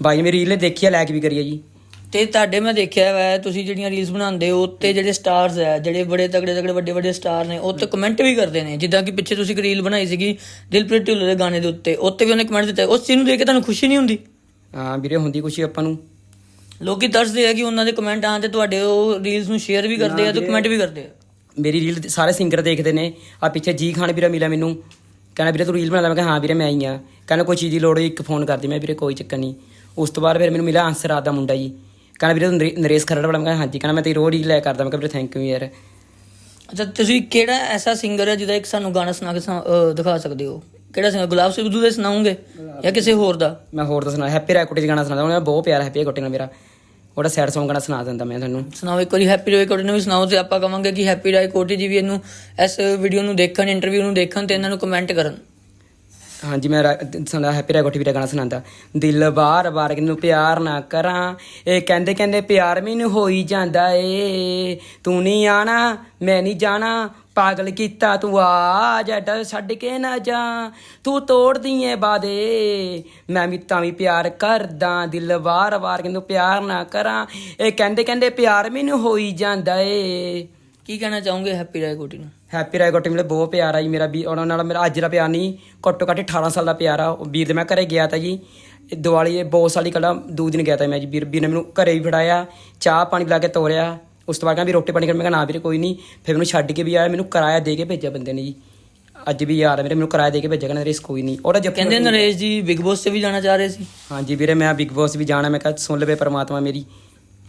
ਬਾਈ ਮੇਰੀ ਰੀਲ ਦੇਖੀ ਆ ਲਾਈਕ ਵੀ ਕਰੀ ਆ ਜੀ। ਤੇ ਤੁਹਾਡੇ ਮੈਂ ਦੇਖਿਆ ਵਾ ਤੁਸੀਂ ਜਿਹੜੀਆਂ ਰੀਲਸ ਬਣਾਉਂਦੇ ਹੋ ਤੇ ਜਿਹੜੇ ਸਟਾਰਸ ਹੈ ਜਿਹੜੇ ਬੜੇ ਤਗੜੇ ਤਗੜੇ ਵੱਡੇ ਵੱਡੇ ਸਟਾਰ ਨੇ ਉਹ ਤੇ ਕਮੈਂਟ ਵੀ ਕਰਦੇ ਨੇ। ਜਿੱਦਾਂ ਕਿ ਪਿੱਛੇ ਤੁਸੀਂ ਇੱਕ ਰੀਲ ਬਣਾਈ ਸੀਗੀ ਦਿਲਪ੍ਰੀਤ ਢਿੱਲੋਂ ਦੇ ਗਾਣੇ ਦੇ ਉੱਤੇ ਉੱਤੇ ਵੀ ਉਹਨੇ ਕਮੈਂਟ ਦਿੱਤਾ। ਉਸ ਚੀਜ਼ ਨੂੰ ਦੇਖ ਕੇ ਤੁਹਾਨੂੰ ਖੁਸ਼ੀ ਨਹੀਂ ਹੁੰਦੀ? ਹਾਂ ਵੀਰੇ ਹੁੰਦੀ ਕੁਛ ਆਪਾਂ ਨੂੰ। ਲੋਕੀ ਤਰਸਦੇ ਆ ਕਿ ਉਹਨਾਂ ਦੇ ਕਮੈਂਟ ਆਉਣ ਤੇ ਤੁਹਾਡੇ ਉਹ ਰੀਲਸ ਨੂੰ ਸ਼ੇਅਰ ਵੀ ਕਰਦੇ ਆ ਤੇ ਕਮੈਂਟ ਵੀ ਕਰਦੇ ਆ। ਮੇਰੀ ਰੀਲ ਸਾਰੇ ਸਿੰਗਰ ਦੇਖਦੇ ਨੇ। ਆ ਪਿੱਛੇ ਜੀ ਖਾਨ ਵੀਰਾ ਮਿਲਿਆ ਮੈਨੂੰ। ਕਹਿੰਦਾ ਵੀਰੇ ਤੂੰ ਰੀਲ ਬਣਾ ਲੈ। ਮੈਂ ਕਿਹਾ ਹਾਂ ਵੀਰੇ ਮੈਂ ਹੀ ਆ। ਕਹਿੰਦਾ ਕੋਈ ਚੀਜ਼ ਦੀ ਲੋੜ ਹੋਈ ਇੱਕ ਫੋਨ ਕਰਦੀ ਮੈਂ ਵੀਰੇ ਕੋਈ ਚੱਕਰ ਨਹੀਂ। ਉਸ ਤੋਂ ਬਾਅਦ ਫਿਰ ਮੈਨੂੰ ਮਿਲਿਆ ਅੰਸਰ ਰਾਤ ਦਾ ਮੁੰਡਾ ਜੀ। ਕਹਿੰਦਾ ਵੀਰੇ ਤੂੰ ਨਰੇ- ਨਰੇਸ਼ ਖਰੜ ਵਾਲਾ ਮੈਂ ਕਿਹਾ ਹਾਂਜੀ ਕਹਿੰਦਾ ਮੈਂ ਤੇਰੀ ਰੋਜ਼ ਰੀਲ ਲੈ ਕਰਦਾ ਮੈਂ ਕਿਹਾ ਵੀਰੇ ਥੈਂਕ ਯੂ ਯਾਰ। ਅੱਛਾ ਤੁਸੀਂ ਕਿਹੜਾ ਐਸਾ ਸਿੰਗਰ ਹੈ ਜਿਹਦਾ ਇੱਕ ਸਾਨੂੰ ਗਾਣਾ ਸੁਣਾ ਕੇ ਸੁਣਾ- ਦਿਖਾ ਸਕਦੇ ਹੋ? ਕਿਹੜਾ ਸਿੰਗਰ ਗੁਲਾਬ ਸਿੱਧੂ ਦੇ ਸੁਣਾਉਂਗੇ ਜਾਂ ਕਿਸੇ ਹੋਰ ਦਾ? ਮੈਂ ਹੋਰ ਦੱਸਣਾ ਹੈਪੀ ਰਾਇਕੋਟੀ ਦਾ ਗਾਣਾ ਸੁਣਾਦਾ ਉਹਨੇ ਬਹੁਤ ਪਿਆਰ ਹੈਪੀ ਰਾਇਕੋਟੀ ਨਾਲ ਮੇਰਾ। ਉਹਦਾ ਸੈਡ Song ਗਾਣਾ ਸੁਣਾ ਦਿੰਦਾ ਮੈਂ ਤੁਹਾਨੂੰ। ਸੁਣਾਓ ਇੱਕ ਵਾਰੀ ਹੈਪੀ ਰਾਏ ਕੋਟੀ ਨੂੰ ਵੀ ਸੁਣਾਓ ਤੇ ਆਪਾਂ ਕਵਾਂਗੇ ਕਿ ਹੈਪੀ ਰਾਏ ਕੋਟੀ ਜੀ ਵੀ ਇਹਨੂੰ ਇਸ ਵੀਡੀਓ ਨੂੰ ਦੇਖਣ ਇੰਟਰਵਿਊ ਨੂੰ ਦੇਖਣ ਤੇ ਇਹਨਾਂ ਨੂੰ ਕਮੈਂਟ ਕਰਨ। ਹਾਂਜੀ, ਮੈਂ ਸੁਣਾ ਸੁਣਦਾ ਹੈਪੀ ਰਾਇਕੋਟੀ ਵੀਰਾ ਗਾਣਾ ਸੁਣਾਉਂਦਾ। ਦਿਲ ਬਾਰ ਬਾਰ ਕਿਨੂੰ ਪਿਆਰ ਨਾ ਕਰਾਂ, ਇਹ ਕਹਿੰਦੇ ਕਹਿੰਦੇ ਪਿਆਰ ਮੈਨੂੰ ਹੋਈ ਜਾਂਦਾ ਏ। ਤੂੰ ਨਹੀਂ ਆਣਾ, ਮੈਂ ਨਹੀਂ ਜਾਣਾ, ਪਾਗਲ ਕੀਤਾ ਤੂੰ ਆ ਜੱਟ ਛੱਡ ਕੇ ਨਾ ਜਾ। ਤੂੰ ਤੋੜਦੀ ਏ ਬਾਦੇ ਮੈਂ ਵੀ ਤਾਂ ਵੀ ਪਿਆਰ ਕਰਦਾ, ਦਿਲ ਵਾਰ ਵਾਰ ਕਿਨੂੰ ਪਿਆਰ ਨਾ ਕਰਾਂ। ਇਹ ਕਹਿੰਦੇ ਕਹਿੰਦੇ ਪਿਆਰ ਮੈਨੂੰ ਹੋਈ ਜਾਂਦਾ ਏ। ਕੀ ਕਹਿਣਾ ਚਾਹੋਗੇ ਹੈਪੀ ਰਾਏ ਕੋਟੀ ਨੂੰ? ਹੈਪੀ ਰਾਇਗੋਟੀ ਮਿਲੇ ਬਹੁਤ ਪਿਆਰ ਆ ਜੀ ਮੇਰਾ ਵੀ ਉਹਨਾਂ ਨਾਲ ਮੇਰਾ ਅੱਜ ਦਾ ਪਿਆਰ ਨਹੀਂ ਘੱਟੋ ਘੱਟ 18 ਸਾਲ ਦਾ ਪਿਆਰ ਆ। ਉਹ ਵੀਰ ਦੇ ਮੈਂ ਘਰੇ ਗਿਆ ਤਾਂ ਜੀ ਇਹ ਦੀਵਾਲੀ ਇਹ ਬਹੁਤ ਸਾਲੀ ਕਲਾ ਦੋ ਦਿਨ ਗਿਆ ਤਾਂ ਮੈਂ ਜੀ ਵੀਰ ਵੀਰ ਨੇ ਮੈਨੂੰ ਘਰੇ ਵੀ ਫੜਾਇਆ ਚਾਹ ਪਾਣੀ ਪਿਲਾ ਕੇ ਤੋਰਿਆ ਉਸ ਤੋਂ ਬਾਅਦ ਕਹਿੰਦਾ ਵੀ ਰੋਟੀ ਪਾਣੀ ਕਰ ਮੈਂ ਕਿਹਾ ਨਾ ਵੀਰੇ ਕੋਈ ਨਹੀਂ ਫਿਰ ਮੈਨੂੰ ਛੱਡ ਕੇ ਵੀ ਆਇਆ ਮੈਨੂੰ ਕਿਰਾਇਆ ਦੇ ਕੇ ਭੇਜਿਆ ਬੰਦੇ ਨੇ ਜੀ। ਅੱਜ ਵੀ ਯਾਰ ਮੇਰੇ ਮੈਨੂੰ ਕਿਰਾਇਆ ਦੇ ਕੇ ਭੇਜਿਆ ਕਹਿੰਦਾ ਰਿਸ ਕੋਈ ਨਹੀਂ ਉਹਦਾ ਜੱਫੀ ਕਹਿੰਦੇ ਨਰੇਸ਼ ਜੀ ਬਿਗ ਬੌਸ ਤੇ ਵੀ ਜਾਣਾ ਚਾਹ ਰਹੇ ਸੀ। ਹਾਂਜੀ ਵੀਰੇ ਮੈਂ ਬਿਗ ਬੌਸ ਵੀ ਜਾਣਾ ਮੈਂ ਕਿਹਾ ਸੁਣ ਲਵੇ ਪ੍ਰਮਾਤਮਾ ਮੇਰੀ।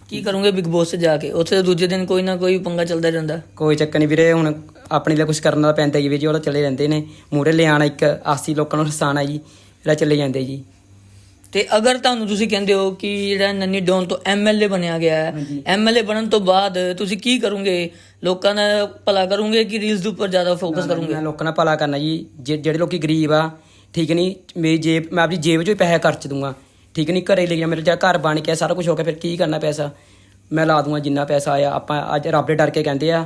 ਕੀ ਕਰੋਗੇ ਬਿਗ ਬੌਸ ਤੇ ਜਾ ਕੇ? ਉੱਥੇ ਦੂਜੇ ਦਿਨ ਕੋਈ ਨਾ ਕੋਈ ਪੰਗਾ ਚੱਲਦਾ ਰਹਿੰਦਾ ਕੋਈ ਚੱਕਰ ਨਹੀਂ ਵੀਰੇ ਹੁਣ ਆਪਣੇ ਲਈ ਕੁਝ ਕਰਨ ਦਾ ਪੈਂਦਾ ਜੀ ਵੀ ਜੀ ਉਹ ਤਾਂ ਚੱਲੇ ਰਹਿੰਦੇ ਨੇ। ਮੂਰੇ ਲਿਆਣਾ ਇੱਕ 80 ਲੋਕਾਂ ਨੂੰ ਹਸਾਣਾ ਜੀ ਜਿਹੜਾ ਚੱਲੇ ਜਾਂਦੇ ਜੀ। ਤੇ ਅਗਰ ਤੁਹਾਨੂੰ ਤੁਸੀਂ ਕਹਿੰਦੇ ਹੋ ਕਿ ਜਿਹੜਾ ਨੰਨੀ ਡੋਨ ਤੋਂ ਐਮਐਲਏ ਬਣਿਆ ਗਿਆ ਹੈ। ਐਮਐਲਏ ਬਣਨ ਤੋਂ ਬਾਅਦ ਤੁਸੀਂ ਕੀ ਕਰੋਗੇ? ਲੋਕਾਂ ਦਾ ਭਲਾ ਕਰੋਗੇ ਕਿ ਰੀਲਸ ਦੇ ਉੱਪਰ ਜ਼ਿਆਦਾ ਫੋਕਸ ਕਰੋਗੇ? ਮੈਂ ਲੋਕਾਂ ਨਾਲ ਭਲਾ ਕਰਨਾ ਜੀ ਜੇ- ਜਿਹੜੇ ਲੋਕੀ ਗਰੀਬ ਆ ਠੀਕ ਨਹੀਂ ਮੇਰੀ ਜੇਬ ਮੈਂ ਆਪਣੀ ਜੇਬ ਚੋਂ ਹੀ ਪੈਸੇ ਖਰਚ ਦੂੰਗਾ। ਠੀਕ ਨਹੀਂ ਘਰੇ ਲੈ ਗਿਆ ਮੇਰੇ ਜਾ ਘਰ ਬਣ ਕੇ ਸਾਰਾ ਕੁਝ ਹੋ ਗਿਆ ਫਿਰ ਕੀ ਕਰਨਾ ਪੈਸਾ? ਮੈਂ ਲਾ ਦੂੰਗਾ ਜਿੰਨਾ ਪੈਸਾ ਆਇਆ। ਆਪਾਂ ਅੱਜ ਰੱਬ ਦੇ ਡਰ ਕੇ ਕਹਿੰਦੇ ਆ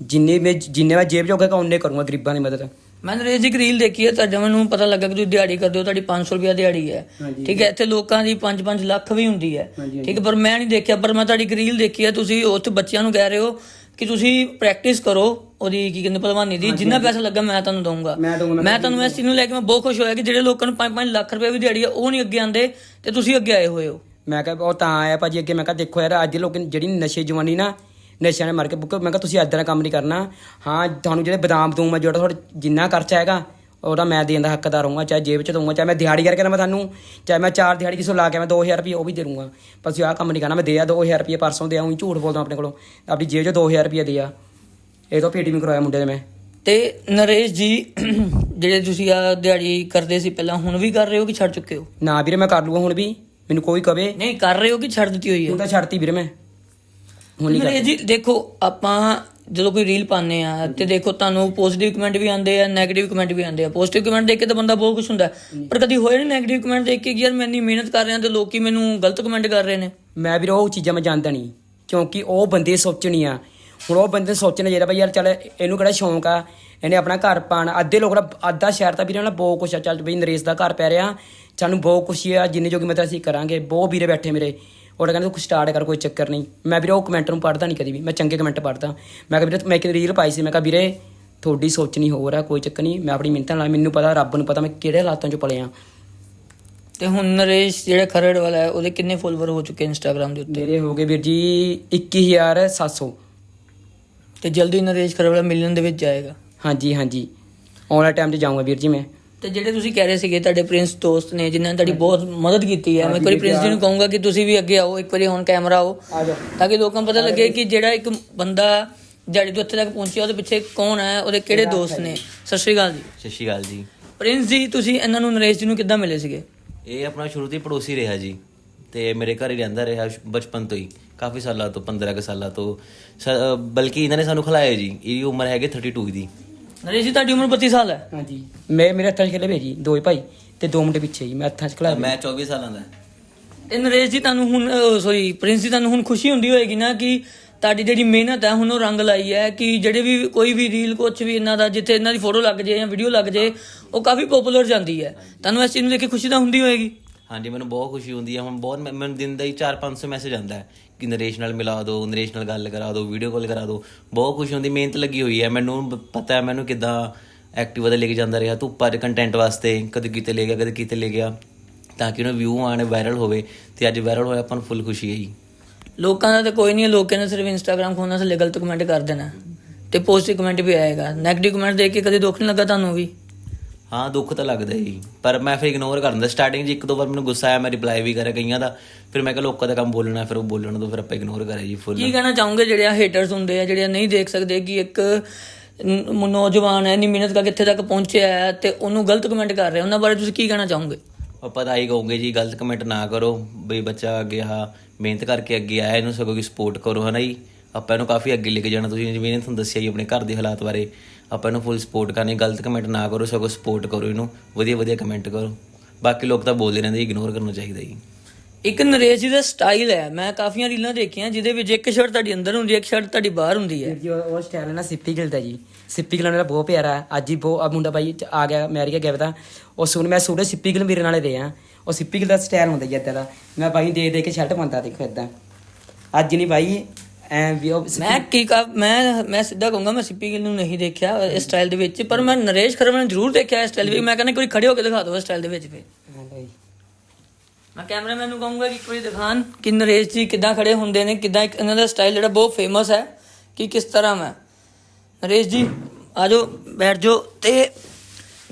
ਜਿੰਨੇ ਮੈਂ ਜਿੰਨੇ ਮੈਂ ਜੇਬ ਚ ਹੋਗਾ ਉਹਨੇ ਕਰੂੰਗਾ ਗਰੀਬਾਂ ਦੀ ਮਦਦ। ਮੈਂ ਨਰੇਸ਼ ਜੀ ਰੀਲ ਦੇਖੀ ਹੈ ਤੁਹਾਡਾ ਮੈਨੂੰ ਪਤਾ ਲੱਗਾ ਕਿ ਤੁਸੀਂ ਦਿਹਾੜੀ ਕਰਦੇ ਹੋ ਤੁਹਾਡੀ 500 ਰੁਪਿਆ ਦਿਹਾੜੀ ਹੈ। ਠੀਕ ਹੈ ਇੱਥੇ ਲੋਕਾਂ ਦੀ 5-5 ਲੱਖ ਵੀ ਹੁੰਦੀ ਹੈ। ਠੀਕ ਪਰ ਮੈਂ ਨਹੀਂ ਦੇਖਿਆ ਪਰ ਮੈਂ ਤੁਹਾਡੀ ਇੱਕ ਰੀਲ ਦੇਖੀ ਹੈ ਤੁਸੀਂ ਉੱਥੇ ਬੱਚਿਆਂ ਨੂੰ ਕਹਿ ਰਹੇ ਹੋ ਕਿ ਤੁਸੀਂ ਪ੍ਰੈਕਟਿਸ ਕਰੋ ਉਹਦੀ ਕੀ ਕਹਿੰਦੇ ਭਲਵਾਨੀ ਦੀ ਜਿੰਨਾ ਪੈਸਾ ਲੱਗਾ ਮੈਂ ਤੁਹਾਨੂੰ ਦਊਂਗਾ। ਮੈਂ ਦਊਂਗਾ, ਮੈਂ ਤੁਹਾਨੂੰ ਇਸ ਚੀਜ਼ ਨੂੰ ਲੈ ਕੇ ਮੈਂ ਬਹੁਤ ਖੁਸ਼ ਹੋਇਆ ਕਿ ਜਿਹੜੇ ਲੋਕਾਂ ਨੂੰ 5-5 ਲੱਖ ਰੁਪਏ ਵੀ ਦਿਹਾੜੀ ਹੈ ਉਹ ਨਹੀਂ ਅੱਗੇ ਆਉਂਦੇ ਤੇ ਤੁਸੀਂ ਅੱਗੇ ਆਏ ਹੋਏ ਹੋ। ਮੈਂ ਕਿਹਾ ਉਹ ਤਾਂ ਆਇਆ ਭਾਜੀ ਅੱਗੇ ਮੈਂ ਕਿਹਾ ਦੇਖੋ ਯਾਰ ਅੱਜ ਲੋਕ ਜਿਹੜੀ ਨਸ਼ੇ ਜਵਾਨੀ ਨਾ ਨਸ਼ਿਆਂ ਨੇ ਮਾਰ ਕੇ ਬੁੱਕ ਮੈਂ ਕਿਹਾ ਤੁਸੀਂ ਏਦਾਂ ਦਾ ਕੰਮ ਨਹੀਂ ਕਰਨਾ। ਹਾਂ ਤੁਹਾਨੂੰ ਜਿਹੜੇ ਬਦਾਮ ਦੂੰ ਮੈਂ ਜਿਹੜਾ ਤੁਹਾਡਾ ਜਿੰਨਾ ਖਰਚਾ ਹੈਗਾ ਉਹਦਾ ਮੈਂ ਦੇਣ ਦਾ ਹੱਕਦਾਰ ਹੋਊਂਗਾ ਚਾਹੇ ਜੇਬ ਚ ਦਊਂਗਾ ਚਾਹੇ ਮੈਂ ਦਿਹਾੜੀ ਕਰਕੇ ਨਾ ਮੈਂ ਤੁਹਾਨੂੰ ਚਾਹੇ ਮੈਂ ਚਾਰ ਦਿਹਾੜੀ ਕਿਸੇ ਨੂੰ ਲਾ ਕੇ ਮੈਂ 2000 ਰੁਪਏ ਉਹ ਵੀ ਦੇ ਦੂੰਗਾ ਪਰ ਤੁਸੀਂ ਆਹ ਕੰਮ ਨਹੀਂ ਕਰਨਾ ਮੈਂ ਦੇ ਆ 2000 ਰੁਪਏ ਪਰਸੋਂ ਦੇ ਆਉਂ ਝੂਠ ਬੋਲਦਾ ਆਪਣੇ ਕੋਲੋਂ। ਆਪਣੀ ਜੇਬ ਚੋਂ 2000 ਰੁਪਏ ਦੇ ਆ। ਇਹ ਤੋਂ ਪੀਟੀਐਮ ਕਰਵਾਇਆ ਮੁੰਡੇ ਦੇ ਮੈਂ। ਤੇ ਨਰੇਸ਼ ਜੀ ਜਿਹੜੇ ਤੁਸੀਂ ਆ ਦਿਹਾੜੀ ਕਰਦੇ ਸੀ ਪਹਿਲਾਂ ਹੁਣ ਵੀ ਕਰ ਰਹੇ ਹੋ ਕਿ ਛੱਡ ਚੁੱਕੇ ਹੋ? ਨਾ ਵੀਰੇ ਮੈਂ ਕਰ ਲੂਗਾ ਹੁਣ ਵੀ ਮੈਨੂੰ ਕੋਈ ਕਵੇ। ਨਹੀਂ ਕਰ ਰਹੇ ਹੋ ਕਿ ਛੱਡ ਦਿੱਤੀ ਹੋਈ ਹੁਣ ਹੈ ਤਾਂ ਛੱਡਤੀ ਵੀਰੇ ਮੈਂ। ਹੁਣ ਨਹੀਂ ਨਰੇਸ਼ ਜੀ ਦੇਖੋ ਆਪਾਂ ਜਦੋਂ ਕੋਈ ਰੀਲ ਪਾਉਂਦੇ ਆ ਤੇ ਦੇਖੋ ਤੁਹਾਨੂੰ ਪੋਜ਼ਿਟਿਵ ਕਮੈਂਟ ਵੀ ਆਉਂਦੇ ਆ 네ਗੇਟਿਵ ਕਮੈਂਟ ਵੀ ਆਉਂਦੇ ਆ। ਪੋਜ਼ਿਟਿਵ ਕਮੈਂਟ ਦੇਖ ਕੇ ਤਾਂ ਬੰਦਾ ਬਹੁਤ ਖੁਸ਼ ਹੁੰਦਾ। ਪਰ ਕਦੀ ਹੋਏ ਨਹੀਂ 네ਗੇਟਿਵ ਕਮੈਂਟ ਦੇਖ ਕੇ ਕਿ ਯਾਰ ਮੈਂ ਇੰਨੀ ਮਿਹਨਤ ਕਰ ਰਿਹਾ ਤੇ ਲੋਕੀ ਮੈਨੂੰ ਗਲਤ ਕਮੈਂਟ ਕਰ ਰਹੇ ਨੇ। ਮੈਂ ਵੀ ਉਹ ਚੀਜ਼ਾਂ ਮੈਂ ਜਾਣਦਾ ਨਹੀਂ ਕਿਉਂਕਿ ਉਹ ਬੰਦੇ ਸੋਚਣੀ ਆ। ਹੁਣ ਉਹ ਬੰਦੇ ਸੋਚਣਾ ਜਿਹੜਾ ਬਈ ਯਾਰ ਚੱਲ, ਇਹਨੂੰ ਕਿਹੜਾ ਸ਼ੌਂਕ ਆ? ਇਹਨੇ ਆਪਣਾ ਘਰ ਪਾਣਾ ਅੱਧੇ ਲੋਕ ਦਾ ਅੱਧਾ ਸ਼ਹਿਰ ਤਾਂ ਵੀਰੇ ਨਾਲ ਬਹੁਤ ਕੁਛ ਆ। ਚੱਲ ਬਈ ਨਰੇਸ਼ ਦਾ ਘਰ ਪੈ ਰਿਹਾ। ਸਾਨੂੰ ਬਹੁਤ ਖੁਸ਼ੀ ਆ, ਜਿੰਨੇ ਜੋਗੀ ਮਤਲਬ ਅਸੀਂ ਕਰਾਂਗੇ। ਬਹੁਤ ਵੀਰੇ ਬੈਠੇ ਮੇਰੇ। ਉਹ ਕਹਿੰਦੇ ਤੂੰ ਸਟਾਰਟ ਕਰ ਕੋਈ ਚੱਕਰ ਨਹੀਂ। ਮੈਂ ਵੀਰੇ ਉਹ ਕਮੈਂਟ ਨੂੰ ਪੜ੍ਹਦਾ ਨਹੀਂ ਕਦੀ ਵੀ ਮੈਂ ਚੰਗੇ ਕਮੈਂਟ ਪੜ੍ਹਦਾ। ਮੈਂ ਕਿਹਾ ਵੀਰੇ ਮੈਂ ਇੱਕ ਰੀਲ ਪਾਈ ਸੀ ਮੈਂ ਕਿਹਾ ਵੀਰੇ ਤੁਹਾਡੀ ਸੋਚਣੀ ਹੋਰ ਆ ਕੋਈ ਚੱਕਰ ਨਹੀਂ ਮੈਂ ਆਪਣੀ ਮਿਹਨਤਾਂ ਨਾਲ ਮੈਨੂੰ ਪਤਾ ਰੱਬ ਨੂੰ ਪਤਾ ਮੈਂ ਕਿਹੜੇ ਹਾਲਾਤਾਂ 'ਚ ਪਲਿਆ ਤੇ ਹੁਣ ਨਰੇਸ਼ ਜਿਹੜਾ ਖਰੜ ਵਾਲਾ ਹੈ ਉਹਦੇ ਕਿੰਨੇ ਫੋਲੋਵਰ ਹੋ ਚੁੱਕੇ ਇੰਸਟਾਗ੍ਰam ਦੇ ਉੱਤੇ? ਮੇਰੇ ਹੋ ਗਏ ਵੀਰ ਜੀ 21700 ਤੇ ਜਲਦੀ ਨਰੇਸ਼ ਖਰੜ ਵਾਲਾ ਮਿਲੀਅਨ ਦੇ ਵਿੱਚ ਜਾਏਗਾ। ਹਾਂਜੀ ਹਾਂਜੀ। ਆਉਣ ਵਾਲੇ ਟਾਈਮ 'ਚ ਜਾਊਂਗਾ ਵੀਰ ਜੀ ਮੈਂ। ਤੇ ਜਿਹੜੇ ਤੁਸੀਂ ਕਹਿ ਰਹੇ ਸੀਗੇ ਤੁਹਾਡੇ ਪ੍ਰਿੰਸ ਦੋਸਤ ਨੇ ਜਿਨ੍ਹਾਂ ਨੇ ਤੁਹਾਡੀ ਬਹੁਤ ਮਦਦ ਕੀਤੀ ਹੈ ਮੈਂ ਇੱਕ ਵਾਰੀ ਪ੍ਰਿੰਸ ਜੀ ਨੂੰ ਕਹੂੰਗਾ ਕਿ ਤੁਸੀਂ ਵੀ ਅੱਗੇ ਆਓ ਇੱਕ ਵਾਰੀ ਹੁਣ ਕੈਮਰਾ ਆਓ ਆ ਜਾਓ। ਤਾਂ ਕਿ ਲੋਕਾਂ ਨੂੰ ਪਤਾ ਲੱਗੇ ਕਿ ਜਿਹੜਾ ਇੱਕ ਬੰਦਾ ਜਿਹੜੀ ਤੋਂ ਇੱਥੇ ਤੱਕ ਪਹੁੰਚਿਆ ਉਹਦੇ ਪਿੱਛੇ ਕੌਣ ਹੈ ਉਹਦੇ ਕਿਹੜੇ ਦੋਸਤ ਨੇ? ਸਤਿ ਸ਼੍ਰੀ ਅਕਾਲ ਜੀ। ਸਤਿ ਸ਼੍ਰੀ ਅਕਾਲ ਜੀ। ਪ੍ਰਿੰਸ ਜੀ ਤੁਸੀਂ ਇਹਨਾਂ ਨੂੰ ਨਰੇਸ਼ ਜੀ ਨੂੰ ਕਿੱਦਾਂ ਮਿਲੇ ਸੀਗੇ? ਇਹ ਆਪਣਾ ਸ਼ੁਰੂ ਤੋਂ ਹੀ ਪੜੋਸੀ ਰਿਹਾ ਜੀ ਤੇ ਮੇਰੇ ਘਰ ਹੀ ਰਹਿੰਦਾ ਰਿਹਾ ਬਚਪਨ ਤੋਂ ਹੀ ਕਾਫੀ ਸਾਲਾਂ ਤੋਂ 15 ਕੁ ਸਾਲਾਂ ਤੋਂ। ਬਲਕਿ ਇਹਨਾਂ ਨੇ ਸਾਨੂੰ ਖਿਲਾਇਆ ਜੀ ਇਹਦੀ ਉਮਰ ਹੈਗੀ 32 ਦੀ। ਨਰੇਸ਼ ਜੀ ਤੁਹਾਡੀ ਉਮਰ 32 ਸਾਲ ਹੈ। ਹਾਂਜੀ। ਮੈਂ ਮੇਰੇ ਹੱਥਾਂ 'ਚ ਖੇਲੇ ਭੇਜੀ ਦੋ ਹੀ ਭਾਈ ਤੇ ਦੋ ਮੁੰਡੇ ਪਿੱਛੇ ਹੀ ਮੈਂ ਹੱਥਾਂ 'ਚ ਖਿਲਾ ਮੈਂ 24 ਸਾਲਾਂ ਦਾ। ਤੇ ਨਰੇਸ਼ ਜੀ ਤੁਹਾਨੂੰ ਹੁਣ ਸੌਰੀ ਪ੍ਰਿੰਸ ਜੀ ਤੁਹਾਨੂੰ ਹੁਣ ਖੁਸ਼ੀ ਹੁੰਦੀ ਹੋਏਗੀ ਨਾ ਕਿ ਤੁਹਾਡੀ ਜਿਹੜੀ ਮਿਹਨਤ ਹੈ ਹੁਣ ਉਹ ਰੰਗ ਲਾਈ ਹੈ ਕਿ ਜਿਹੜੇ ਵੀ ਕੋਈ ਵੀ ਰੀਲ ਕੁਛ ਵੀ ਇਹਨਾਂ ਦਾ ਜਿੱਥੇ ਇਹਨਾਂ ਦੀ ਫੋਟੋ ਲੱਗ ਜੇ ਜਾਂ ਵੀਡੀਓ ਲੱਗ ਜੇ ਉਹ ਕਾਫੀ ਪਪੂਲਰ ਜਾਂਦੀ ਹੈ। ਤੁਹਾਨੂੰ ਇਸ ਚੀਜ਼ ਨੂੰ ਦੇਖ ਕੇ ਖੁਸ਼ੀ ਤਾਂ ਹੁੰਦੀ ਹੋਏਗੀ? ਹਾਂਜੀ ਮੈਨੂੰ ਬਹੁਤ ਖੁਸ਼ੀ ਹੁੰਦੀ ਹੈ। ਹੁਣ ਬਹੁਤ ਮੈਂ- ਮੈਨੂੰ ਦਿਨ ਦਾ ਹੀ 4-500 ਮੈਸੇਜ ਆਉਂਦਾ ਹੈ। ਕਿ ਨਰੇਸ਼ ਨਾਲ ਮਿਲਾ ਦਿਓ ਨਰੇਸ਼ ਨਾਲ ਗੱਲ ਕਰਾ ਦਿਓ ਵੀਡੀਓ ਕਾਲ ਕਰਾ ਦਿਓ ਬਹੁਤ ਖੁਸ਼ ਹੁੰਦੀ ਮਿਹਨਤ ਲੱਗੀ ਹੋਈ ਹੈ। ਮੈਨੂੰ ਪਤਾ ਹੈ ਮੈਨੂੰ ਕਿੱਦਾਂ ਐਕਟਿਵਾ ਤੇ ਲੈ ਕੇ ਜਾਂਦਾ ਰਿਹਾ ਧੁੱਪਾਂ ਦੇ ਕੰਟੈਂਟ ਵਾਸਤੇ ਕਦੇ ਕਿਤੇ ਲੈ ਗਿਆ ਕਦੇ ਕਿਤੇ ਲੈ ਗਿਆ ਤਾਂ ਕਿ ਉਹਨੂੰ ਵਿਊ ਆਣ ਵਾਇਰਲ ਹੋਵੇ ਤੇ ਅੱਜ ਵਾਇਰਲ ਹੋਇਆ ਆਪਾਂ ਨੂੰ ਫੁੱਲ ਖੁਸ਼ੀ ਹੈ ਜੀ। ਲੋਕਾਂ ਦਾ ਤਾਂ ਕੋਈ ਨਹੀਂ ਹੈ, ਲੋਕਾਂ ਨੇ ਸਿਰਫ ਇੰਸਟਾਗ੍ਰam ਖੋਲਣਾ ਥੱਲੇ ਗਲਤ ਕਮੈਂਟ ਕਰ ਦੇਣਾ। ਤੇ ਪੋਜ਼ਿਟਿਵ ਕਮੈਂਟ ਵੀ ਆਏਗਾ। 네ਗੇਟਿਵ ਕਮੈਂਟ ਦੇਖ ਕੇ ਕਦੇ ਦੁੱਖ ਨਹੀਂ ਲੱਗਾ ਤੁਹਾਨੂੰ ਵੀ? ਹਾਂ ਦੁੱਖ ਤਾਂ ਲੱਗਦਾ ਹੀ। ਪਰ ਮੈਂ ਫਿਰ ਇਗਨੋਰ ਕਰ ਦਿੰਦਾ। ਸਟਾਰਟਿੰਗ 'ਚ ਇੱਕ ਦੋ ਵਾਰ ਮੈਨੂੰ ਗੁੱਸਾ ਆਇਆ ਮੈਂ ਰਿਪਲਾਈ ਵੀ ਕਰਿਆ ਕਈਆਂ ਦਾ। ਫਿਰ ਮੈਂ ਕਿਹਾ ਲੋਕਾਂ ਦਾ ਕੰਮ ਬੋਲਣਾ ਫਿਰ ਉਹ ਬੋਲਣ ਤੋਂ ਫਿਰ ਆਪਾਂ ਇਗਨੋਰ ਕਰਿਆ ਜੀ ਫੁੱਲ ਕੀ ਕਹਿਣਾ ਚਾਹੋਗੇ ਜਿਹੜੇ ਹੇਟਰਸ ਹੁੰਦੇ ਆ ਜਿਹੜੇ ਨਹੀਂ ਦੇਖ ਸਕਦੇ ਕਿ ਇੱਕ ਨੌਜਵਾਨ ਹੈ ਇੰਨੀ ਮਿਹਨਤ ਕਰਕੇ ਇੱਥੇ ਤੱਕ ਪਹੁੰਚਿਆ ਹੈ ਤੇ ਉਹਨੂੰ ਗਲਤ ਕਮੈਂਟ ਕਰ ਰਿਹਾ ਉਹਨਾਂ ਬਾਰੇ ਤੁਸੀਂ ਕੀ ਕਹਿਣਾ ਚਾਹੋਗੇ? ਆਪਾਂ ਤਾਂ ਆਈ ਕਹੋਗੇ ਜੀ ਗਲਤ ਕਮੈਂਟ ਨਾ ਕਰੋ। ਬਈ ਬੱਚਾ ਅੱਗੇ ਆ ਮਿਹਨਤ ਕਰਕੇ ਅੱਗੇ ਆਇਆ ਇਹਨੂੰ ਸਗੋਂ ਕਿ ਸਪੋਰਟ ਕਰੋ ਹਨਾ ਜੀ? ਆਪਾਂ ਇਹਨੂੰ ਕਾਫੀ ਅੱਗੇ ਲੈ ਕੇ ਜਾਣਾ ਤੁਸੀਂ ਜਿਵੇਂ ਤੁਹਾਨੂੰ ਦੱਸਿਆ ਜੀ ਆਪਣੇ ਘਰ ਦੇ ਹਾਲਾਤ ਬਾਰੇ। ਆਪਾਂ ਇਹਨੂੰ ਫੁੱਲ ਸਪੋਰਟ ਕਰਨੀ ਗਲਤ ਕਮੈਂਟ ਨਾ ਕਰੋ ਸਗੋਂ ਸਪੋਰਟ ਕਰੋ ਇਹਨੂੰ ਵਧੀਆ ਵਧੀਆ ਕਮੈਂਟ ਕਰੋ। ਬਾਕੀ ਲੋਕ ਤਾਂ ਬੋਲਦੇ ਰਹਿੰਦੇ ਇਗਨੋਰ ਕਰਨਾ ਚਾਹੀਦਾ ਜੀ। ਇੱਕ ਨਰੇਸ਼ ਜੀ ਦਾ ਸਟਾਈਲ ਹੈ ਮੈਂ ਕਾਫੀਆਂ ਰੀਲਾਂ ਦੇਖੀਆਂ ਜਿਹਦੇ ਵਿੱਚ ਇੱਕ ਸ਼ਰਟ ਤੁਹਾਡੀ ਅੰਦਰ ਹੁੰਦੀ ਹੈ ਇੱਕ ਸ਼ਰਟ ਤੁਹਾਡੀ ਬਾਹਰ ਹੁੰਦੀ ਹੈ। ਜੀ ਉਹ ਸਟਾਈਲ ਹੈ ਨਾ ਸਿੱਪੀ ਗਿਲ ਦਾ ਜੀ। ਸਿੱਪੀ ਗਿਲ ਮੇਰਾ ਬਹੁਤ ਪਿਆਰਾ ਹੈ। ਅੱਜ ਹੀ ਬਹੁਤ ਆ ਮੁੰਡਾ ਭਾਈ ਚ- ਆ ਗਿਆ ਅਮਰੀਕਾ ਗਿਆ ਤਾਂ। ਉਹ ਸੁਣ ਮੈਂ ਸੂਟ ਸਿੱਪੀ ਗਿਲ ਮੇਰੇ ਨਾਲੇ ਦੇ ਆ। ਉਹ ਸਿੱਪੀ ਗਿਲ ਦਾ ਸਟਾਈਲ ਹੁੰਦਾ ਜੀ ਏਦਾਂ ਦਾ। ਮੈਂ ਭਾਈ ਦੇ ਦੇ ਕੇ ਸ਼ਰਟ ਪਾਉਂਦਾ ਦੇਖੋ ਏਦਾਂ। ਅੱਜ ਨਹੀਂ ਭਾਈ ਐ ਵੀ ਉਹ ਮੈਂ ਕੀ ਕਾ ਮੈਂ ਮੈਂ ਸਿੱਧਾ ਕਹੂੰਗਾ ਮੈਂ ਸਿੱਪੀ ਗਿੱਲ ਨੂੰ ਨਹੀਂ ਦੇਖਿਆ ਇਸ ਸਟਾਈਲ ਦੇ ਵਿੱਚ ਪਰ ਮੈਂ ਨਰੇਸ਼ ਖਰਮਨ ਨੂੰ ਜ਼ਰੂਰ ਦੇਖਿਆ ਇਸ ਸਟਾਈਲ ਵਿੱਚ। ਮੈਂ ਕਹਿੰਦਾ ਕੋਈ ਖੜੇ ਹੋ ਕੇ ਦਿਖਾ ਦਿਓ ਇਸ ਸਟਾਈਲ ਦੇ ਵਿੱਚ ਭਾਈ। ਮੈਂ ਕੈਮਰਾਮੈਨ ਨੂੰ ਕਹੂੰਗਾ ਕਿ ਵਾਰੀ ਦਿਖਾਣ ਕਿ ਨਰੇਸ਼ ਜੀ ਕਿੱਦਾਂ ਖੜੇ ਹੁੰਦੇ ਨੇ ਕਿੱਦਾਂ ਇੱਕ ਇਹਨਾਂ ਦਾ ਸਟਾਈਲ ਜਿਹੜਾ ਬਹੁਤ ਫੇਮਸ ਹੈ ਕਿ ਕਿਸ ਤਰ੍ਹਾਂ ਮੈਂ। ਨਰੇਸ਼ ਜੀ ਆ ਜਾਓ ਬੈਠ ਜਾਓ ਤੇ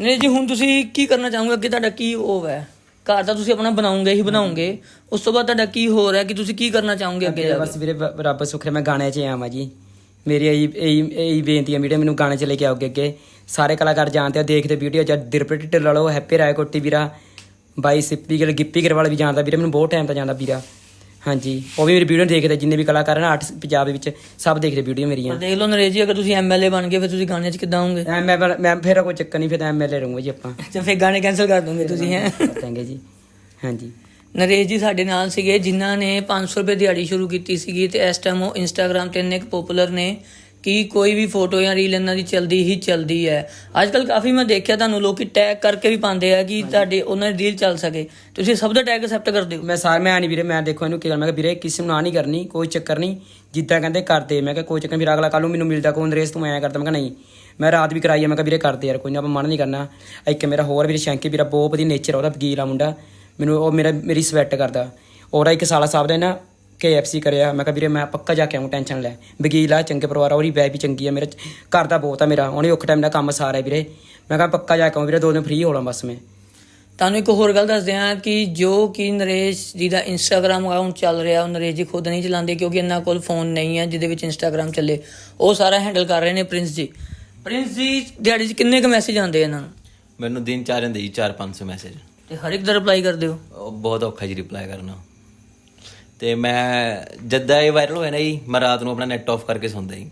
ਨਰੇਸ਼ ਜੀ ਹੁਣ ਤੁਸੀਂ ਕੀ ਕਰਨਾ ਚਾਹੋਗੇ? ਅੱਗੇ ਤੁਹਾਡਾ ਕੀ ਉਹ ਹੈ? ਘਰ ਤਾਂ ਤੁਸੀਂ ਆਪਣਾ ਬਣਾਉਂਗੇ ਹੀ ਬਣਾਉਂਗੇ। ਉਸ ਤੋਂ ਬਾਅਦ ਤੁਹਾਡਾ ਕੀ ਹੋ ਰਿਹਾ ਕਿ ਤੁਸੀਂ ਕੀ ਕਰਨਾ ਚਾਹੋਗੇ ਅੱਗੇ ਜਾ ਕੇ? ਬਸ ਵੀਰੇ ਬ- ਰੱਬ ਸੁੱਖ ਮੈਂ ਗਾਣੇ 'ਚ ਆਵਾਂ ਜੀ। ਮੇਰੀ ਇਹੀ ਇਹੀ ਇਹੀ ਬੇਨਤੀ ਹੈ ਵੀਡੀਓ ਮੈਨੂੰ ਗਾਣੇ 'ਚ ਲੈ ਕੇ ਆਓਗੇ ਅੱਗੇ। ਸਾਰੇ ਕਲਾਕਾਰ ਜਾਣਦੇ ਆ ਦੇਖਦੇ ਵੀਡੀਓ ਜਦ ਦਿਰਪ੍ਰੀਤ ਢਿੱਲੋਂ ਵਾਲੋ ਹੈਪੀ ਰਾਏ ਕੋਟੀ ਵੀਰਾ ਬਾਈ ਸਿੱਪੀ ਗਿੱਲ ਗਿੱਪੀ ਗਰੇਵਾਲ ਵੀ ਜਾਣਦਾ ਵੀਰੇ ਮੈਨੂੰ ਬਹੁਤ ਟਾਈਮ ਤੋਂ ਜਾਣਦਾ ਵੀਰਾ। ਹਾਂਜੀ ਉਹ ਵੀ ਮੇਰੀ ਵੀਡੀਓ ਦੇਖਦੇ ਜਿੰਨੇ ਵੀ ਕਲਾਕਾਰ ਹਨ ਆਰਟਿਸਟ ਪੰਜਾਬ ਦੇ ਵਿੱਚ ਸਭ ਦੇਖਦੇ ਵੀਡੀਓ ਮੇਰੀਆਂ। ਦੇਖ ਲਓ ਨਰੇਸ਼ ਜੀ ਅਗਰ ਤੁਸੀਂ ਐਮਐਲਏ ਬਣ ਗਏ ਫਿਰ ਤੁਸੀਂ ਗਾਣੇ 'ਚ ਕਿੱਦਾਂ ਆਉਂਗੇ ਐ ਮੈਂ ਮੈਂ ਫਿਰ ਕੋਈ ਚੱਕਰ ਨਹੀਂ ਫਿਰ ਐਮਐਲਏ ਰਹੂੰਗਾ ਜੀ ਆਪਾਂ। ਅੱਛਾ ਫਿਰ ਗਾਣੇ ਕੈਨਸਲ ਕਰ ਦੋਗੇ ਤੁਸੀਂ ਹੈ? ਚਾਹਾਂਗੇ ਜੀ। ਹਾਂਜੀ। ਨਰੇਸ਼ ਜੀ ਸਾਡੇ ਨਾਲ ਸੀਗੇ ਜਿਨ੍ਹਾਂ ਨੇ 500 ਰੁਪਏ ਦਿਹਾੜੀ ਸ਼ੁਰੂ ਕੀਤੀ ਸੀਗੀ ਤੇ ਇਸ ਟਾਈਮ ਉਹ ਇੰਸਟਾਗ੍ਰam ਤੇ ਇੰਨੇ ਪਪੂਲਰ ਨੇ ਕਿ ਕੋਈ ਵੀ ਫੋਟੋ ਜਾਂ ਰੀਲ ਇਹਨਾਂ ਦੀ ਚਲਦੀ ਹੀ ਚਲਦੀ ਹੈ। ਅੱਜ ਕੱਲ ਕਾਫੀ ਮੈਂ ਦੇਖਿਆ ਤੁਹਾਨੂੰ ਲੋਕੀ ਟੈਗ ਕਰਕੇ ਵੀ ਪਾਉਂਦੇ ਆ ਕਿ ਤੁਹਾਡੇ ਉਹਨਾਂ ਦੀ ਰੀਲ ਚੱਲ ਸਕੇ। ਤੁਸੀਂ ਸਭ ਦਾ ਟੈਗ ਅਸੈਪਟ ਕਰਦੇ ਹੋ? ਮੈਂ ਸਾਰ ਮੈਂ ਨਹੀਂ ਵੀਰੇ ਮੈਂ ਦੇਖੋ ਇਹਨੂੰ ਕੀ ਗੱਲ ਮੈਂ ਕਿਹਾ ਵੀਰੇ ਕਿਸੇ ਨੂੰ ਨਾ ਨਹੀਂ ਕਰਨੀ ਕੋਈ ਚੱਕਰ ਨਹੀਂ ਜਿੱਦਾਂ ਕਹਿੰਦੇ ਕਰਦੇ। ਮੈਂ ਕਿਹਾ ਕੋਈ ਚੱਕਰ ਫਿਰ ਅਗਲਾ ਕੱਲ ਨੂੰ ਮੈਨੂੰ ਮਿਲਦਾ ਕੋਈ ਨਰੇਸ ਤੂੰ ਐਂ ਕਰਦਾ ਮੈਂ ਕਿਹਾ ਨਹੀਂ। ਮੈਂ ਰਾਤ ਵੀ ਕਰਾਈ ਆ ਮੈਂ ਕਿਹਾ ਵੀਰੇ ਕਰਦੇ ਯਾਰ ਕੋਈ ਨਾ ਆਪਾਂ ਮਨ ਨਹੀਂ ਕਰਨਾ। ਇੱਕ ਮੇਰਾ ਹੋਰ ਵੀਰੇ ਸ਼ੈਂਕੀ ਵੀਰਾ ਬਹੁਤ ਵਧੀਆ ਨੇਚਰ ਉਹਦਾ ਵਕੀਲ ਆ ਮੁੰਡਾ। ਮੈਨੂੰ ਉਹ ਮੇਰਾ ਮੇਰੀ ਸਵੈਟ ਕਰਦਾ। ਉਹਦਾ ਇੱਕ ਸਾਲਾ ਸਾਹਿਬ ਦਾ ਨਾ KFC ਕਰਿਆ। ਮੈਂ ਕਿਹਾ ਵੀਰੇ ਮੈਂ ਪੱਕਾ ਜਾ ਕੇ ਆਉਂ ਟੈਨਸ਼ਨ ਲੈ। ਵਕੀਲ ਆ ਚੰਗੇ ਪਰਿਵਾਰ ਆ ਉਹਦੀ ਵੈ ਵੀ ਚੰਗੀ ਆ ਮੇਰੇ ਘਰ ਦਾ ਬਹੁਤ ਆ ਮੇਰਾ। ਉਹਨੇ ਔਖੇ ਟਾਈਮ ਦਾ ਕੰਮ ਸਾਰਾ ਵੀਰੇ। ਮੈਂ ਕਿਹਾ ਪੱਕਾ ਜਾ ਕੇ ਆਉਂ ਵੀਰੇ ਦੋ ਦਿਨ ਫ੍ਰੀ ਹੋ ਲਾਂ ਬਸ ਮੈਂ। ਤੁਹਾਨੂੰ ਇੱਕ ਹੋਰ ਗੱਲ ਦੱਸਦੇ ਹਾਂ ਕਿ ਜੋ ਕਿ ਨਰੇਸ਼ ਜੀ ਦਾ ਇੰਸਟਾਗ੍ਰam ਅਕਾਊਂਟ ਚੱਲ ਰਿਹਾ ਉਹ ਨਰੇਸ਼ ਜੀ ਖੁਦ ਨਹੀਂ ਚਲਾਉਂਦੇ ਕਿਉਂਕਿ ਇਹਨਾਂ ਕੋਲ ਫੋਨ ਨਹੀਂ ਹੈ ਜਿਹਦੇ ਵਿੱਚ ਇੰਸਟਾਗ੍ਰam ਚੱਲੇ। ਉਹ ਸਾਰਾ ਹੈਂਡਲ ਕਰ ਰਹੇ ਨੇ ਪ੍ਰਿੰਸ ਜੀ। ਪ੍ਰਿੰਸ ਜੀ ਦਿਹਾੜੀ 'ਚ ਕਿੰਨੇ ਕੁ ਮੈਸੇਜ ਆਉਂਦੇ ਇਹਨਾਂ ਨੂੰ? ਮੈਨੂੰ ਦਿਨ ਚਾਰ ਹੁੰਦੇ ਜੀ 4-500 ਮੈਸੇਜ ਤੇ ਹਰ ਇੱਕ ਦਾ ਰਿਪਲਾਈ ਕਰਦੇ ਹੋ? ਬਹੁਤ ਔਖਾ ਜੀ ਰਿਪਲਾਈ ਕਰਨਾ। ਤੇ ਮੈਂ ਜਦਾਂ ਇਹ ਵਾਇਰਲ ਹੋਇਆ ਨਾ ਜੀ ਮੈਂ ਰਾਤ ਨੂੰ ਆਪਣਾ ਨੈਟ ਆਫ ਕਰਕੇ ਸੌਂਦਾ ਜੀ।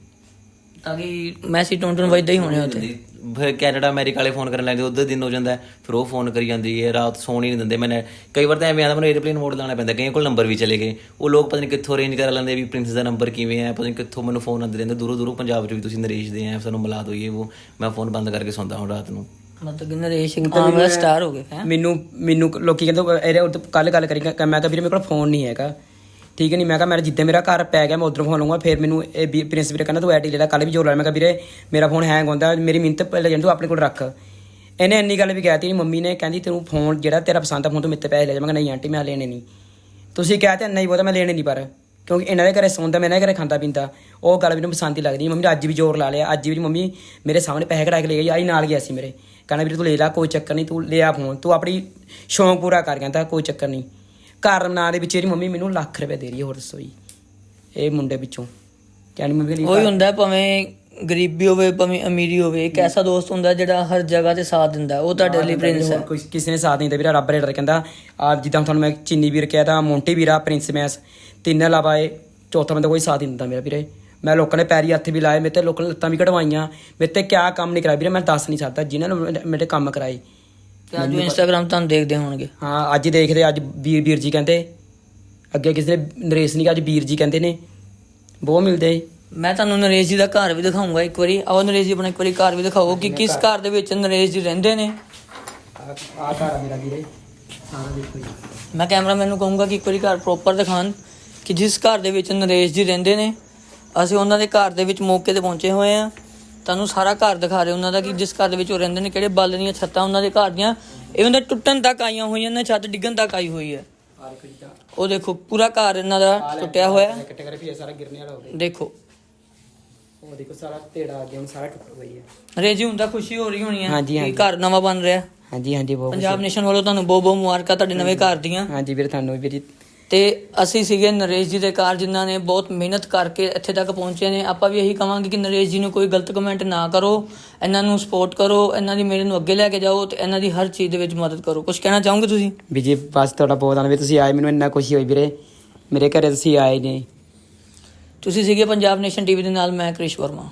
ਤਾਂ ਕਿ ਮੈਸੇਜ ਟੋਨ ਟੋਨ ਵੱਜਦਾ ਹੀ ਹੋਣੇ ਉੱਥੇ। ਫਿਰ ਕੈਨੇਡਾ ਅਮਰੀਕਾ ਵਾਲੇ ਫੋਨ ਕਰਨ ਲੱਗੇ ਉਧਰ ਦਿਨ ਹੋ ਜਾਂਦਾ ਹੈ, ਫਿਰ ਉਹ ਫੋਨ ਕਰੀ ਜਾਂਦੀ ਹੈ ਰਾਤ ਸੌਣ ਹੀ ਨਹੀਂ ਦਿੰਦੇ। ਮੈਨੇ ਕਈ ਵਾਰ ਤਾਂ ਐਵੇਂ ਆਉਂਦਾ ਮੈਨੂੰ 에ਅਰਪਲੇਨ ਮੋਡ ਲਾਉਣਾ ਪੈਂਦਾ ਕਈਆਂ ਕੋਲ ਨੰਬਰ ਵੀ ਚਲੇ ਗਏ। ਉਹ ਲੋਕ ਪਤਾ ਨਹੀਂ ਕਿੱਥੋਂ ਅਰੇਂਜ ਕਰ ਲੈਂਦੇ ਵੀ ਪ੍ਰਿੰਸ ਦਾ ਨੰਬਰ ਕਿਵੇਂ ਹੈ ਪਤਾ ਨਹੀਂ ਕਿੱਥੋਂ ਮੈਨੂੰ ਫੋਨ ਆਉਂਦੇ ਰਹਿੰਦੇ। ਦੂਰੋਂ ਦੂਰੋਂ ਪੰਜਾਬ 'ਚ ਵੀ ਤੁਸੀਂ ਨਰੇਸ਼ ਦੇ ਆ ਸਾਨੂੰ ਮਿਲਾ ਦਿਓ ਇਹ ਉਹ। ਮੈਂ ਫੋਨ ਬੰਦ ਕਰਕੇ ਸੌਂਦਾ ਹੁਣ ਰਾਤ ਨੂੰ। ਮਤਲਬ ਕਿ ਨਰੇਸ਼ ਆਮ ਵਾਲਾ ਸਟਾਰ ਹੋ ਗਏ ਹੈ। ਮੈਨੂੰ ਮੈਨੂੰ ਲੋਕੀ ਕਹਿੰਦੇ ਇਹਦੇ ਕੱਲ ਗੱਲ ਕਰੀ ਕਿ ਮੈਂ ਕਿਹਾ ਵੀਰੇ ਮੇਰੇ ਕੋਲ ਫੋਨ ਨਹੀਂ ਹੈਗਾ। ਠੀਕ ਹੈ ਨਹੀਂ ਮੈਂ ਕਿਹਾ ਮੇਰਾ ਜਿੱਦਾਂ ਮੇਰਾ ਘਰ ਪੈ ਗਿਆ, ਮੈਂ ਉਧਰੋਂ ਫੋਨ ਲਵਾਂਗਾ ਫਿਰ ਮੈਨੂੰ ਇਹ ਵੀ- ਪ੍ਰਿੰਸ ਵੀਰੇ ਕਹਿੰਦਾ, ਤੂੰ ਐਡੀ ਲੈ ਲੈ ਕੱਲ ਵੀ ਜੋਰ ਲਾ ਮੈਂ ਕਿਹਾ, ਵੀਰੇ, ਮੇਰਾ ਫੋਨ ਹੈਂਗ ਹੁੰਦਾ, ਮੇਰੀ ਮਿੰਤ ਪਹਿਲੇ ਜਣ ਤੂੰ ਆਪਣੇ ਕੋਲ ਰੱਖ। ਇਹਨੇ ਇੰਨੀ ਗੱਲ ਵੀ ਕਹਿਤੀ ਮੰਮੀ ਨੇ ਕਹਿੰਦੀ, ਤੈਨੂੰ ਫੋਨ, ਜਿਹੜਾ ਤੇਰਾ ਪਸੰਦ ਆ, ਫੋਨ ਤੂੰ ਮੇਰੇ ਪੈਸੇ ਲੈ ਜਾ। ਮੈਂ ਕਿਹਾ, ਨਹੀਂ ਆਂਟੀ, ਮੈਂ ਲੈਣੇ ਨਹੀਂ। ਤੁਸੀਂ ਕਹਤੇ ਨਹੀਂ ਬਹੁਤਾ, ਮੈਂ ਲੈਣੇ ਨਹੀਂ ਪਰ, ਕਿਉਂਕਿ ਇਹਨਾਂ ਦੇ ਘਰੇ ਸੌਂਦਾ, ਮੈਂ ਇਹਨਾਂ ਦੇ ਘਰੇ ਖਾਂਦਾ ਪੀਂਦਾ। ਉਹ ਗੱਲ ਮੈਨੂੰ ਪਸੰਦ ਹੀ ਲੱਗਦੀ। ਮੰਮੀ ਨੇ ਅੱਜ ਵੀ ਜ਼ੋਰ ਲਾ ਲਿਆ। ਅੱਜ ਵੀ ਮੰਮੀ ਮੇਰੇ ਸਾਹਮਣੇ ਪੈਸੇ ਕਢਾ ਕੇ ਲੈ ਗਈ ਆਈ ਨਾਲ ਗਿਆ ਸੀ ਮੇਰੇ। ਕਹਿੰਦਾ, ਵੀਰੇ, ਤੂੰ ਲੈ ਲੈ, ਕੋਈ ਚੱਕਰ ਨਹੀਂ, ਤੂੰ ਲਿਆ ਫੋਨ। ਤੂੰ ਆਪਣੀ ਸ਼ੌਂਕ ਪੂਰਾ ਕਰ, ਕਹਿੰਦਾ, ਕੋਈ ਚੱਕਰ ਨਹੀਂ। ਘਰ ਨਾਂ ਦੇ ਵਿੱਚ ਇਹਦੀ ਮੰਮੀ ਮੈਨੂੰ ਲੱਖ ਰੁਪਏ ਦੇ ਰਹੀ ਹੈ ਹੋਰ ਦੱਸੋ ਜੀ। ਇਹ ਮੁੰਡੇ ਵਿੱਚੋਂ ਕਹਿੰਦੀ ਮੰਮੀ ਕਹਿੰਦੀ ਉਹੀ ਹੁੰਦਾ ਭਾਵੇਂ ਗਰੀਬੀ ਹੋਵੇ ਭਾਵੇਂ ਅਮੀਰੀ ਹੋਵੇ ਇੱਕ ਐਸਾ ਦੋਸਤ ਹੁੰਦਾ ਜਿਹੜਾ ਹਰ ਜਗ੍ਹਾ ਤੇ ਸਾਥ ਦਿੰਦਾ। ਉਹ ਤੁਹਾਡੇ ਲਈ ਪ੍ਰਿੰਸ ਹੈ। ਕੋਈ ਕਿਸੇ ਨੇ ਸਾਥ ਨਹੀਂ ਦਿੱਤਾ ਵੀਰਾ ਰੱਬ ਰੇਡਰ ਕਹਿੰਦਾ ਆ ਜਿੱਦਾਂ ਤੁਹਾਨੂੰ ਮੈਂ ਚੀਨੀ ਵੀਰ ਕਿਹਾ ਤਾਂ ਮੋਂਟੀ ਵੀਰਾ ਪ੍ਰਿੰਸ ਮੈਸ ਤਿੰਨ ਇਲਾਵਾ ਇਹ ਚੌਥਾ ਬੰਦਾ ਕੋਈ ਸਾਥ ਨਹੀਂ ਦਿੰਦਾ ਮੇਰਾ ਵੀਰੇ। ਮੈਂ ਲੋਕਾਂ ਨੇ ਪੈਰੀ ਹੱਥ ਵੀ ਲਾਏ ਮੇਰੇ ਤੇ ਲੋਕਾਂ ਨੇ ਲੱਤਾਂ ਵੀ ਕਢਵਾਈਆਂ ਮੇਰੇ ਤੇ ਕਿਆ ਕੰਮ ਨਹੀਂ ਕਰਾਇਆ। ਵੀਰੇ ਮੈਂ ਦੱਸ ਨਹੀਂ ਸਕਦਾ ਜਿਨ੍ਹਾਂ ਨੇ ਮੇਰੇ- ਮੇਰੇ ਕੰਮ ਕਰਾਏ ਤੇ ਅੱਜ ਇੰਸਟਾਗ੍ਰam ਤੁਹਾਨੂੰ ਦੇਖਦੇ ਹੋਣਗੇ। ਹਾਂ ਅੱਜ ਦੇਖਦੇ ਅੱਜ ਵੀਰ ਵੀਰ ਜੀ ਕਹਿੰਦੇ ਅੱਗੇ ਕਿਸੇ ਨੇ ਨਰੇਸ਼ ਨਹੀਂ ਅੱਜ ਵੀਰ ਜੀ ਕਹਿੰਦੇ ਨੇ। ਬਹੁਤ ਮਿਲਦੇ ਮੈਂ ਤੁਹਾਨੂੰ ਨਰੇਸ਼ ਜੀ ਦਾ ਘਰ ਵੀ ਦਿਖਾਉਂਗਾ ਇੱਕ ਵਾਰੀ। ਆਓ ਨਰੇਸ਼ ਜੀ ਆਪਣਾ ਇੱਕ ਵਾਰੀ ਘਰ ਵੀ ਦਿਖਾਓ ਕਿ ਕਿਸ ਘਰ ਦੇ ਵਿੱਚ ਨਰੇਸ਼ ਜੀ ਰਹਿੰਦੇ ਨੇ। ਆ ਘਰ ਆ ਮੇਰਾ ਵੀਰੇ। ਸਾਰਾ ਦੇਖੋ ਜੀ। ਮੈਂ ਕੈਮਰਾਮੈਨ ਨੂੰ ਕਹੂੰਗਾ ਕਿ ਇੱਕ ਵਾਰੀ ਘਰ ਪ੍ਰੋਪਰ ਦਿਖਾਣ ਕਿ ਜਿਸ ਘਰ ਦੇ ਵਿੱਚ ਨਰੇਸ਼ ਜੀ ਰਹਿੰਦੇ ਨੇ ਅਸੀਂ ਉਹਨਾਂ ਦੇ ਘਰ ਦੇ ਵਿੱਚ ਮੌਕੇ ਤੇ ਪਹੁੰਚੇ ਹੋਏ ਆ ਤੁਹਾਨੂੰ ਸਾਰਾ ਘਰ ਦਿਖਾ ਰਹੇ ਉਹਨਾਂ ਦਾ ਕਿ ਜਿਸ ਘਰ ਦੇ ਵਿੱਚ ਉਹ ਰਹਿੰਦੇ ਨੇ ਕਿਹੜੇ ਬਾਲਣੀਆਂ ਛੱਤਾਂ ਉਹਨਾਂ ਦੇ ਘਰ ਦੀਆਂ। ਇਹ ਉਹਨਾਂ ਟੁੱਟਣ ਤੱਕ ਆਈਆਂ ਹੋਈਆਂ ਨੇ ਛੱਤ ਡਿੱਗਣ ਤੱਕ ਆਈ ਹੋਈ ਹੈ। ਉਹ ਦੇਖੋ ਪੂਰਾ ਘਰ ਇਹਨਾਂ ਦਾ ਟੁੱਟਿਆ ਹੋਇਆ। ਹੈ। ਕੱਟੇ ਕਰੇ ਫਿਰ ਸਾਰਾ ਗਿਰਨੇ ਵਾਲਾ ਹੋ ਗਿਆ। ਦੇਖੋ। ਉਹ ਦੇਖੋ ਸਾਰਾ ਢੇੜਾ ਆ ਗਿਆ ਹੁਣ ਸਾਰਾ ਟੁੱਟ ਗਈ ਹੈ ਨਰੇਸ਼ ਜੀ ਹੁਣ ਤਾਂ ਖੁਸ਼ੀ ਹੋ ਰਹੀ ਹੋਣੀ ਹੈ ਹਾਂਜੀ, ਹਾਂਜੀ। ਘਰ ਨਵਾਂ ਬਣ ਰਿਹਾ। ਹਾਂਜੀ ਹਾਂਜੀ ਬਹੁਤ ਪੰਜਾਬ ਨੇਸ਼ਨ ਵੱਲੋਂ ਤੁਹਾਨੂੰ ਬਹੁਤ ਬਹੁਤ ਮੁਬਾਰਕਾਂ ਤੁਹਾਡੇ ਨਵੇਂ ਘਰ ਦੀਆਂ। ਹਾਂਜੀ ਵੀਰੇ ਤੁਹਾਨੂੰ ਵੀ ਵੀਰੇ ਤੇ ਅਸੀਂ ਸੀਗੇ ਨਰੇਸ਼ ਜੀ ਦੇ ਘਰ ਜਿਨ੍ਹਾਂ ਨੇ ਬਹੁਤ ਮਿਹਨਤ ਕਰਕੇ ਇੱਥੇ ਤੱਕ ਪਹੁੰਚੇ ਨੇ। ਆਪਾਂ ਵੀ ਇਹੀ ਕਵਾਂਗੇ ਕਿ ਨਰੇਸ਼ ਜੀ ਨੂੰ ਕੋਈ ਗਲਤ ਕਮੈਂਟ ਨਾ ਕਰੋ। ਇਹਨਾਂ ਨੂੰ ਸਪੋਰਟ ਕਰੋ ਇਹਨਾਂ ਦੀ ਮੇਰੇ ਨੂੰ ਅੱਗੇ ਲੈ ਕੇ ਜਾਓ ਤੇ ਇਹਨਾਂ ਦੀ ਹਰ ਚੀਜ਼ ਦੇ ਵਿੱਚ ਮਦਦ ਕਰੋ। ਕੁਝ ਕਹਿਣਾ ਚਾਹੋਗੇ ਤੁਸੀਂ? ਵੀ ਜੀ ਬਸ ਤੁਹਾਡਾ ਬਹੁਤ ਧੰਨਵਾਦ। ਤੁਸੀਂ ਆਏ ਮੈਨੂੰ ਇੰਨਾ ਖੁਸ਼ੀ ਹੋਈ ਵੀਰੇ। ਮੇਰੇ ਘਰੇ ਤੁਸੀਂ ਆਏ ਨੇ ਤੁਸੀਂ ਸੀਗੇ ਪੰਜਾਬ ਨੇਸ਼ਨ ਟੀਵੀ ਦੇ ਨਾਲ ਮੈਂ ਕ੍ਰਿਸ਼ ਵਰਮਾ।